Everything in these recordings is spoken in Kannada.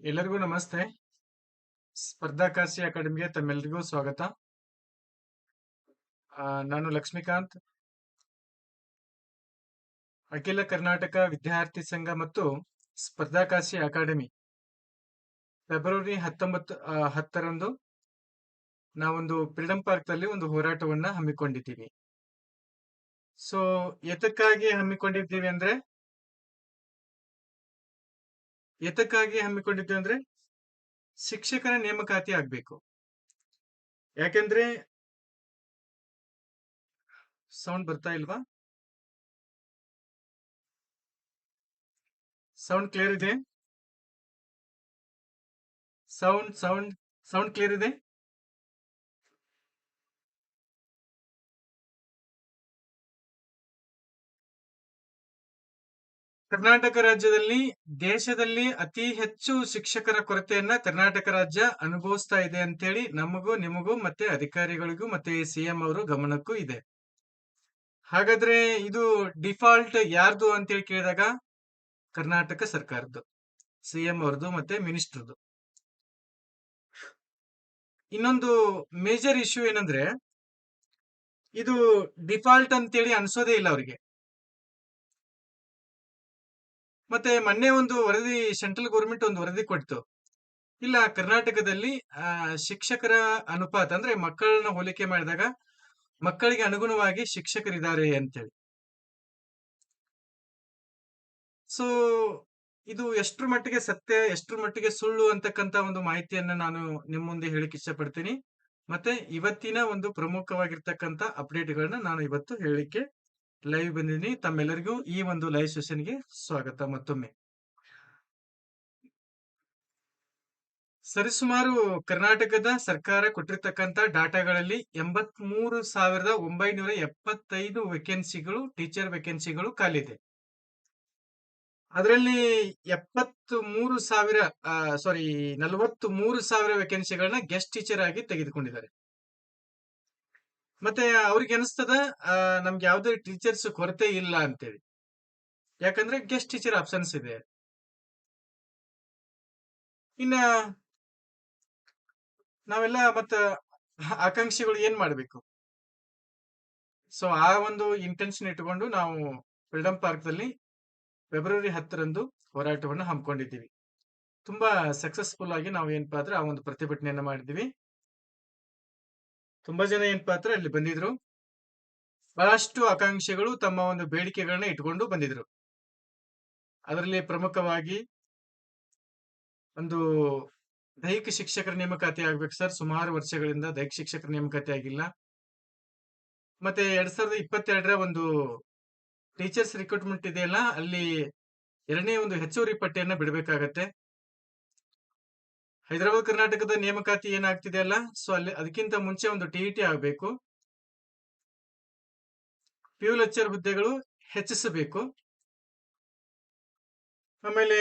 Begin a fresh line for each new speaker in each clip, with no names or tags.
ಎಲ್ಲರಿಗೂ ನಮಸ್ತೆ. ಸ್ಪರ್ಧಾಕಾಶಿ ಅಕಾಡೆಮಿಗೆ ತಮ್ಮೆಲ್ಲರಿಗೂ ಸ್ವಾಗತ. ನಾನು ಲಕ್ಷ್ಮೀಕಾಂತ್. ಅಖಿಲ ಕರ್ನಾಟಕ ವಿದ್ಯಾರ್ಥಿ ಸಂಘ ಮತ್ತು ಸ್ಪರ್ಧಾಕಾಶಿ ಅಕಾಡೆಮಿ. ಫೆಬ್ರವರಿ ಹತ್ತೊಂಬತ್ತು ಹತ್ತರಂದು ನಾವೊಂದು ಫ್ರೀಡಂ ಪಾರ್ಕ್ನಲ್ಲಿ ಒಂದು ಹೋರಾಟವನ್ನ ಹಮ್ಮಿಕೊಂಡಿದ್ದೀವಿ. ಸೊ ಎತಕ್ಕಾಗಿ ಹಮ್ಮಿಕೊಂಡಿದ್ದೀವಿ ಅಂದ್ರೆ ಎತಕ್ಕಾಗಿ ಹಮ್ಮಿಕೊಂಡಿದ್ದು ಅಂದ್ರೆ ಶಿಕ್ಷಕರ ನೇಮಕಾತಿ ಆಗ್ಬೇಕು. ಯಾಕೆಂದ್ರೆ ಸೌಂಡ್ ಬರ್ತಾ ಇಲ್ವಾ? ಸೌಂಡ್ ಕ್ಲಿಯರ್ ಇದೆ? ಸೌಂಡ್ ಸೌಂಡ್ ಸೌಂಡ್ ಕ್ಲಿಯರ್ ಇದೆ? ಕರ್ನಾಟಕ ರಾಜ್ಯದಲ್ಲಿ ದೇಶದಲ್ಲಿ ಅತಿ ಹೆಚ್ಚು ಶಿಕ್ಷಕರ ಕೊರತೆಯನ್ನ ಕರ್ನಾಟಕ ರಾಜ್ಯ ಅನುಭವಿಸ್ತಾ ಇದೆ ಅಂತೇಳಿ ನಮಗೂ, ನಿಮಗೂ ಮತ್ತೆ ಅಧಿಕಾರಿಗಳಿಗೂ ಮತ್ತೆ ಸಿಎಂ ಅವರು ಗಮನಕ್ಕೂ ಇದೆ. ಹಾಗಾದ್ರೆ ಇದು ಡಿಫಾಲ್ಟ್ ಯಾರ್ದು ಅಂತೇಳಿ ಕೇಳಿದಾಗ ಕರ್ನಾಟಕ ಸರ್ಕಾರದ್ದು ಸಿಎಂ ಅವ್ರದ್ದು ಮತ್ತೆ ಮಿನಿಸ್ಟರ್ದು ಇನ್ನೊಂದು ಮೇಜರ್ ಇಶ್ಯೂ ಏನಂದ್ರೆ, ಇದು ಡಿಫಾಲ್ಟ್ ಅಂತೇಳಿ ಅನ್ಸೋದೇ ಇಲ್ಲ ಅವರಿಗೆ. ಮತ್ತೆ ಮೊನ್ನೆ ಒಂದು ವರದಿ, ಸೆಂಟ್ರಲ್ ಗೌರ್ಮೆಂಟ್ ಒಂದು ವರದಿ ಕೊಟ್ಟಿತು ಇಲ್ಲ, ಕರ್ನಾಟಕದಲ್ಲಿ ಶಿಕ್ಷಕರ ಅನುಪಾತ ಅಂದ್ರೆ ಮಕ್ಕಳನ್ನ ಹೋಲಿಕೆ ಮಾಡಿದಾಗ ಮಕ್ಕಳಿಗೆ ಅನುಗುಣವಾಗಿ ಶಿಕ್ಷಕರಿದ್ದಾರೆ ಅಂತೇಳಿ. ಸೊ ಇದು ಎಷ್ಟ್ರ ಮಟ್ಟಿಗೆ ಸತ್ಯ, ಎಷ್ಟ್ರ ಮಟ್ಟಿಗೆ ಸುಳ್ಳು ಅಂತಕ್ಕಂತ ಒಂದು ಮಾಹಿತಿಯನ್ನ ನಾನು ನಿಮ್ಮ ಮುಂದೆ ಹೇಳಿಕ್ ಇಷ್ಟಪಡ್ತೀನಿ. ಮತ್ತೆ ಇವತ್ತಿನ ಒಂದು ಪ್ರಮುಖವಾಗಿರ್ತಕ್ಕಂತ ಅಪ್ಡೇಟ್ಗಳನ್ನ ನಾನು ಇವತ್ತು ಹೇಳಿಕ್ಕೆ ಲೈವ್ ಬಂದಿದ್ದೀನಿ ತಮ್ಮೆಲ್ಲರಿಗೂ ಈ ಒಂದು ಲೈವ್ ಸೆಷನ್ಗೆ ಸ್ವಾಗತ ಮತ್ತೊಮ್ಮೆ. ಸರಿಸುಮಾರು ಕರ್ನಾಟಕದ ಸರ್ಕಾರ ಕೊಟ್ಟಿರ್ತಕ್ಕಂಥ ಡಾಟಾಗಳಲ್ಲಿ ಎಂಬತ್ ಮೂರು ಸಾವಿರದ ಒಂಬೈನೂರ ಎಪ್ಪತ್ತೈದು ವೇಕೆನ್ಸಿಗಳು ಟೀಚರ್ ವೇಕೆನ್ಸಿಗಳು ಖಾಲಿದೆ ಅದರಲ್ಲಿ ಎಪ್ಪತ್ತು ಮೂರು ಸಾವಿರ ಸಾರಿ ನಲವತ್ತು ಮೂರು ಸಾವಿರ ವೇಕೆನ್ಸಿಗಳನ್ನ ಗೆಸ್ಟ್ ಟೀಚರ್ ಆಗಿ ತೆಗೆದುಕೊಂಡಿದ್ದಾರೆ. ಮತ್ತೆ ಅವ್ರಿಗೆ ಅನಿಸ್ತದ ನಮ್ಗೆ ಯಾವುದೇ ಟೀಚರ್ಸ್ ಕೊರತೆ ಇಲ್ಲ ಅಂತೇಳಿ. ಯಾಕಂದ್ರೆ ಗೆಸ್ಟ್ ಟೀಚರ್ ಆಪ್ಷನ್ಸ್ ಇದೆ. ಇನ್ನ ನಾವೆಲ್ಲ ಮತ್ತ ಆಕಾಂಕ್ಷಿಗಳು ಏನ್ ಮಾಡ್ಬೇಕು? ಸೊ ಆ ಒಂದು ಇಂಟೆನ್ಷನ್ ಇಟ್ಕೊಂಡು ನಾವು ಫ್ರೀಡಮ್ ಪಾರ್ಕ್ ದಲ್ಲಿ ಫೆಬ್ರವರಿ ಹತ್ತರಂದು ಹೋರಾಟವನ್ನು ಹಮ್ಮಿಕೊಂಡಿದ್ದೀವಿ. ತುಂಬಾ ಸಕ್ಸಸ್ಫುಲ್ ಆಗಿ ನಾವು ಏನಪ್ಪಾ ಅಂದ್ರೆ ಆ ಒಂದು ಪ್ರತಿಭಟನೆಯನ್ನ ಮಾಡಿದ್ವಿ ತುಂಬಾ ಜನ ಏನಪ್ಪಾ ಪಾತ್ರ ಅಲ್ಲಿ ಬಂದಿದ್ರು? ಬಹಳಷ್ಟು ಆಕಾಂಕ್ಷೆಗಳು ತಮ್ಮ ಒಂದು ಬೇಡಿಕೆಗಳನ್ನ ಇಟ್ಕೊಂಡು ಬಂದಿದ್ರು. ಅದರಲ್ಲಿ ಪ್ರಮುಖವಾಗಿ ಒಂದು ದೈಹಿಕ ಶಿಕ್ಷಕರ ನೇಮಕಾತಿ ಆಗ್ಬೇಕು ಸರ್. ಸುಮಾರು ವರ್ಷಗಳಿಂದ ದೈಹಿಕ ಶಿಕ್ಷಕರ ನೇಮಕಾತಿ ಆಗಿಲ್ಲ. ಮತ್ತೆ ಎರಡ್ ಸಾವಿರದ ಇಪ್ಪತ್ತೆರಡರ ಒಂದು ಟೀಚರ್ಸ್ ರಿಕ್ರೂಟ್ಮೆಂಟ್ ಇದೆಯಲ್ಲ, ಅಲ್ಲಿ ಎರಡನೇ ಒಂದು ಹೆಚ್ಚುವರಿ ಪಟ್ಟಿಯನ್ನ ಬಿಡಬೇಕಾಗತ್ತೆ. ಹೈದರಾಬಾದ್, ಕರ್ನಾಟಕದ ನೇಮಕಾತಿ ಏನಾಗ್ತಿದೆ ಅಲ್ಲ? ಸೊ ಅಲ್ಲಿ ಅದಕ್ಕಿಂತ ಮುಂಚೆ ಒಂದು ಟಿಇಟಿ ಆಗಬೇಕು. ಪ್ಯೂ ಲೆಕ್ಚರ್ ಹುದ್ದೆಗಳು ಹೆಚ್ಚಿಸಬೇಕು. ಆಮೇಲೆ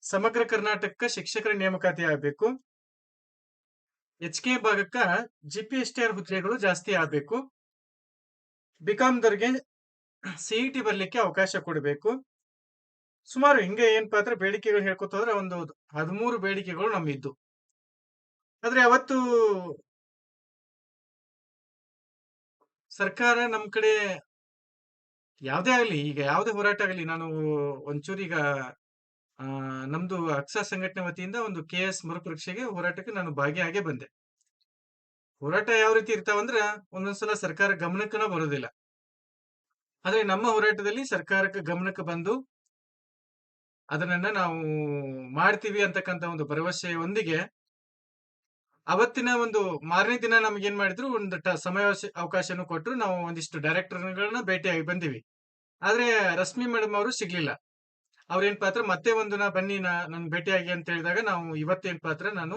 ಸಮಗ್ರ ಕರ್ನಾಟಕ ಶಿಕ್ಷಕರ ನೇಮಕಾತಿ ಆಗಬೇಕು. H K ಭಾಗಕ್ಕ G P S T R ಹುದ್ದೆಗಳು ಜಾಸ್ತಿ ಆಗಬೇಕು. ಬಿಕಾಮ್ದವ್ರಿಗೆ ಸಿಇಟಿ ಬರಲಿಕ್ಕೆ ಅವಕಾಶ ಕೊಡಬೇಕು. ಸುಮಾರು ಹಿಂಗೆ ಏನಪ್ಪಾ ಅಂದ್ರೆ ಬೇಡಿಕೆಗಳು ಹೇಳ್ಕೊತ ಹೋದ್ರೆ ಒಂದು ಹದಿಮೂರು ಬೇಡಿಕೆಗಳು ನಮ್ಮಿದ್ದು. ಆದ್ರೆ ಅವತ್ತು ಸರ್ಕಾರ ನಮ್ ಕಡೆ ಯಾವ್ದೇ ಆಗ್ಲಿ, ಈಗ ಯಾವ್ದೇ ಹೋರಾಟ ಆಗಲಿ, ನಾನು ಒಂಚೂರು ಈಗ ನಮ್ದು ಅಕ್ಸ ಸಂಘಟನೆ ವತಿಯಿಂದ ಒಂದು ಕೆ ಎಸ್ ಮರುಪರೀಕ್ಷೆಗೆ ಹೋರಾಟಕ್ಕೆ ನಾನು ಭಾಗಿಯಾಗೇ ಬಂದೆ. ಹೋರಾಟ ಯಾವ ರೀತಿ ಇರ್ತಾವಂದ್ರ ಒಂದೊಂದ್ಸಲ ಸರ್ಕಾರ ಗಮನಕ್ಕನ ಬರೋದಿಲ್ಲ. ಆದ್ರೆ ನಮ್ಮ ಹೋರಾಟದಲ್ಲಿ ಸರ್ಕಾರಕ್ಕೆ ಗಮನಕ್ಕೆ ಬಂದು ಅದನ್ನ ನಾವು ಮಾಡ್ತೀವಿ ಅಂತಕ್ಕಂಥ ಒಂದು ಭರವಸೆಯೊಂದಿಗೆ ಅವತ್ತಿನ ಒಂದು ಮಾರನೇ ದಿನ ನಮ್ಗೆ ಏನ್ ಮಾಡಿದ್ರು, ಒಂದು ಸಮಯ ಅವಕಾಶನೂ ಕೊಟ್ಟರು ನಾವು ಒಂದಿಷ್ಟು ಡೈರೆಕ್ಟರ್ಗಳನ್ನ ಭೇಟಿಯಾಗಿ ಬಂದಿವಿ. ಆದ್ರೆ ರಶ್ಮಿ ಮೇಡಮ್ ಅವರು ಸಿಗ್ಲಿಲ್ಲ. ಅವ್ರೇನ್ ಪಾತ್ರ, ಮತ್ತೆ ಒಂದು ನಾ ಬನ್ನಿ ನಾ, ನನ್ ಭೇಟಿಯಾಗಿ ಅಂತ ಹೇಳಿದಾಗ ನಾವು ಇವತ್ತೇನ್ ಪಾತ್ರ, ನಾನು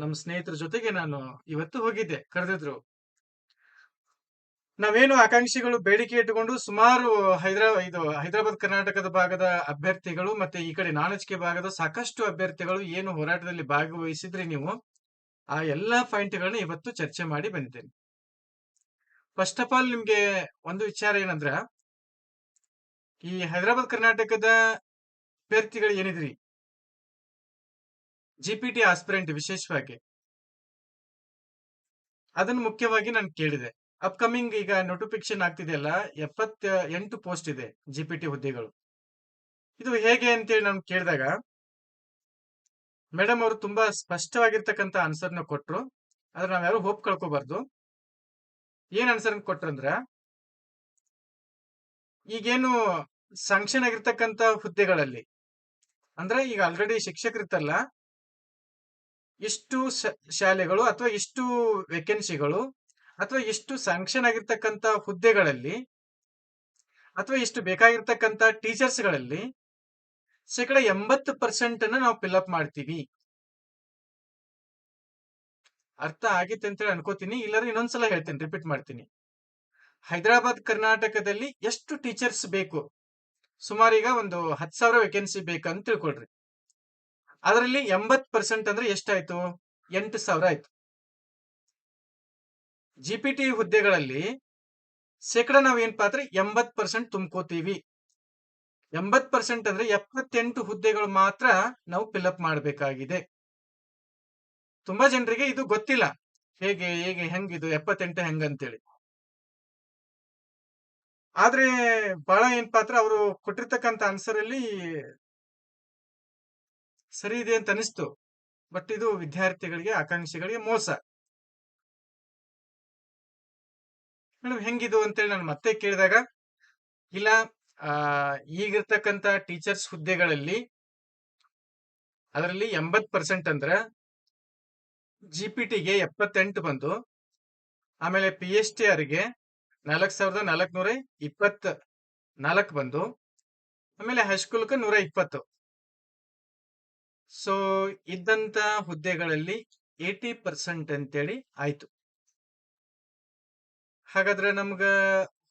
ನಮ್ಮ ಸ್ನೇಹಿತರ ಜೊತೆಗೆ ನಾನು ಇವತ್ತು ಹೋಗಿದ್ದೆ, ಕರೆದಿದ್ರು. ನಾವೇನು ಆಕಾಂಕ್ಷಿಗಳು, ಬೇಡಿಕೆ ಇಟ್ಟುಕೊಂಡು ಸುಮಾರು ಹೈದರಾಬಾದ್ ಇದು ಹೈದರಾಬಾದ್ ಕರ್ನಾಟಕದ ಭಾಗದ ಅಭ್ಯರ್ಥಿಗಳು ಮತ್ತೆ ಈ ಕಡೆ ನಾಣಚಿಕೆ ಭಾಗದ ಸಾಕಷ್ಟು ಅಭ್ಯರ್ಥಿಗಳು ಏನು ಹೋರಾಟದಲ್ಲಿ ಭಾಗವಹಿಸಿದ್ರಿ ನೀವು. ಆ ಎಲ್ಲಾ ಪಾಯಿಂಟ್ಗಳನ್ನ ಇವತ್ತು ಚರ್ಚೆ ಮಾಡಿ ಬಂದಿದ್ದೇನೆ. ಫಸ್ಟ್ ಆಫ್ ಆಲ್ ನಿಮ್ಗೆ ಒಂದು ವಿಚಾರ ಏನಂದ್ರ, ಈ ಹೈದರಾಬಾದ್ ಕರ್ನಾಟಕದ ಅಭ್ಯರ್ಥಿಗಳು ಏನಿದ್ರಿ? ಜಿಪಿಟಿ ಆಸ್ಪಿರೆಂಟ್ ವಿಶೇಷವಾಗಿ. ಅದನ್ನ ಮುಖ್ಯವಾಗಿ ನಾನು ಕೇಳಿದೆ. ಅಪ್ಕಮಿಂಗ್ ಈಗ ನೋಟಿಫಿಕೇಶನ್ ಆಗ್ತಿದೆಯಲ್ಲ ಎಪ್ಪತ್ತ ಎಂಟು ಪೋಸ್ಟ್ ಇದೆ ಜಿಪಿಟಿ ಹುದ್ದೆಗಳು. ಇದು ಹೇಗೆ ಅಂತೇಳಿ ನಾನು ಕೇಳಿದಾಗ ಮೇಡಮ್ ಅವರು ತುಂಬಾ ಸ್ಪಷ್ಟವಾಗಿರ್ತಕ್ಕಂಥ ಆನ್ಸರ್ನ ಕೊಟ್ರು. ಆದ್ರೆ ನಾವ್ಯಾರು ಹೋಪ್ ಕಳ್ಕೋಬಾರ್ದು. ಏನ್ ಆನ್ಸರ್ ಕೊಟ್ರಂದ್ರ ಈಗೇನು ಸಂಕ್ಷನ್ ಆಗಿರ್ತಕ್ಕಂಥ ಹುದ್ದೆಗಳಲ್ಲಿ, ಅಂದ್ರೆ ಈಗ ಆಲ್ರೆಡಿ ಶಿಕ್ಷಕರಿತ್ತಲ್ಲ, ಇಷ್ಟು ಶಾಲೆಗಳು ಅಥವಾ ಇಷ್ಟು ವೇಕೆನ್ಸಿಗಳು ಅಥವಾ ಇಷ್ಟು ಸಂಕ್ಷನ್ ಆಗಿರ್ತಕ್ಕಂಥ ಹುದ್ದೆಗಳಲ್ಲಿ, ಅಥವಾ ಇಷ್ಟು ಬೇಕಾಗಿರ್ತಕ್ಕಂಥ ಟೀಚರ್ಸ್ಗಳಲ್ಲಿ ಶೇಕಡ ಎಂಬತ್ತು ಪರ್ಸೆಂಟ್ ಅನ್ನ ನಾವು ಫಿಲ್ಅಪ್ ಮಾಡ್ತೀವಿ. ಅರ್ಥ ಆಗಿತ್ತು ಅಂತೇಳಿ ಅನ್ಕೋತೀನಿ. ಇಲ್ಲಾದ್ರೆ ಇನ್ನೊಂದ್ಸಲ ಹೇಳ್ತೀನಿ ರಿಪೀಟ್ ಮಾಡ್ತೀನಿ. ಹೈದರಾಬಾದ್, ಕರ್ನಾಟಕದಲ್ಲಿ ಎಷ್ಟು ಟೀಚರ್ಸ್ ಬೇಕು? ಸುಮಾರು ಈಗ ಒಂದು ಹತ್ತು ಸಾವಿರ ವೇಕೆನ್ಸಿ ಬೇಕಂತ ತಿಳ್ಕೊಳ್ರಿ. ಅದರಲ್ಲಿ ಎಂಬತ್ ಪರ್ಸೆಂಟ್ ಅಂದ್ರೆ ಎಷ್ಟಾಯ್ತು? ಎಂಟು ಸಾವಿರ ಆಯ್ತು. ಜಿಪಿಟಿ ಹುದ್ದೆಗಳಲ್ಲಿ ಶೇಕಡ ನಾವ್ ಏನ್ ಪಾತ್ರ? ಎಂಬತ್ ಪರ್ಸೆಂಟ್ ತುಂಬ್ಕೋತೀವಿ. ಎಂಬತ್ ಪರ್ಸೆಂಟ್ ಅಂದ್ರೆ ಎಪ್ಪತ್ತೆಂಟು ಹುದ್ದೆಗಳು ಮಾತ್ರ ನಾವು ಫಿಲ್ಅಪ್ ಮಾಡಬೇಕಾಗಿದೆ. ತುಂಬಾ ಜನರಿಗೆ ಇದು ಗೊತ್ತಿಲ್ಲ. ಹೇಗೆ ಹೇಗೆ, ಹೆಂಗಿದು, ಎಪ್ಪತ್ತೆಂಟು ಹೆಂಗಂತೇಳಿ. ಆದ್ರೆ ಬಹಳ ಏನ್ ಪಾತ್ರ ಅವರು ಕೊಟ್ಟಿರ್ತಕ್ಕಂಥ ಆನ್ಸರ್ ಅಲ್ಲಿ ಸರಿ ಇದೆ ಅಂತ ಅನಿಸ್ತು. ಬಟ್ ಇದು ವಿದ್ಯಾರ್ಥಿಗಳಿಗೆ, ಆಕಾಂಕ್ಷಿಗಳಿಗೆ ಮೋಸ. ಮೇಡಮ್ ಹೆಂಗಿದು ಅಂತೇಳಿ ನಾನು ಮತ್ತೆ ಕೇಳಿದಾಗ, ಇಲ್ಲ ಈಗಿರ್ತಕ್ಕಂಥ ಟೀಚರ್ಸ್ ಹುದ್ದೆಗಳಲ್ಲಿ ಅದರಲ್ಲಿ ಎಂಬತ್ ಪರ್ಸೆಂಟ್ ಅಂದ್ರೆ ಜಿ ಪಿ ಟಿಗೆ ಎಪ್ಪತ್ತೆಂಟು ಬಂದು, ಆಮೇಲೆ ಪಿ ಎಚ್ ಟಿ ಆರ್ಗೆ ನಾಲ್ಕು ಸಾವಿರದ ನಾಲ್ಕುನೂರ ಇಪ್ಪತ್ತ ನಾಲ್ಕು ಬಂದು, ಆಮೇಲೆ ಹೈಸ್ಕೂಲ್ಗೆ ನೂರ ಇಪ್ಪತ್ತು. ಸೊ ಇದ್ದಂತ ಹುದ್ದೆಗಳಲ್ಲಿ ಏಟಿ ಪರ್ಸೆಂಟ್ ಅಂತೇಳಿ ಆಯ್ತು. ಹಾಗಾದ್ರೆ ನಮ್ಗ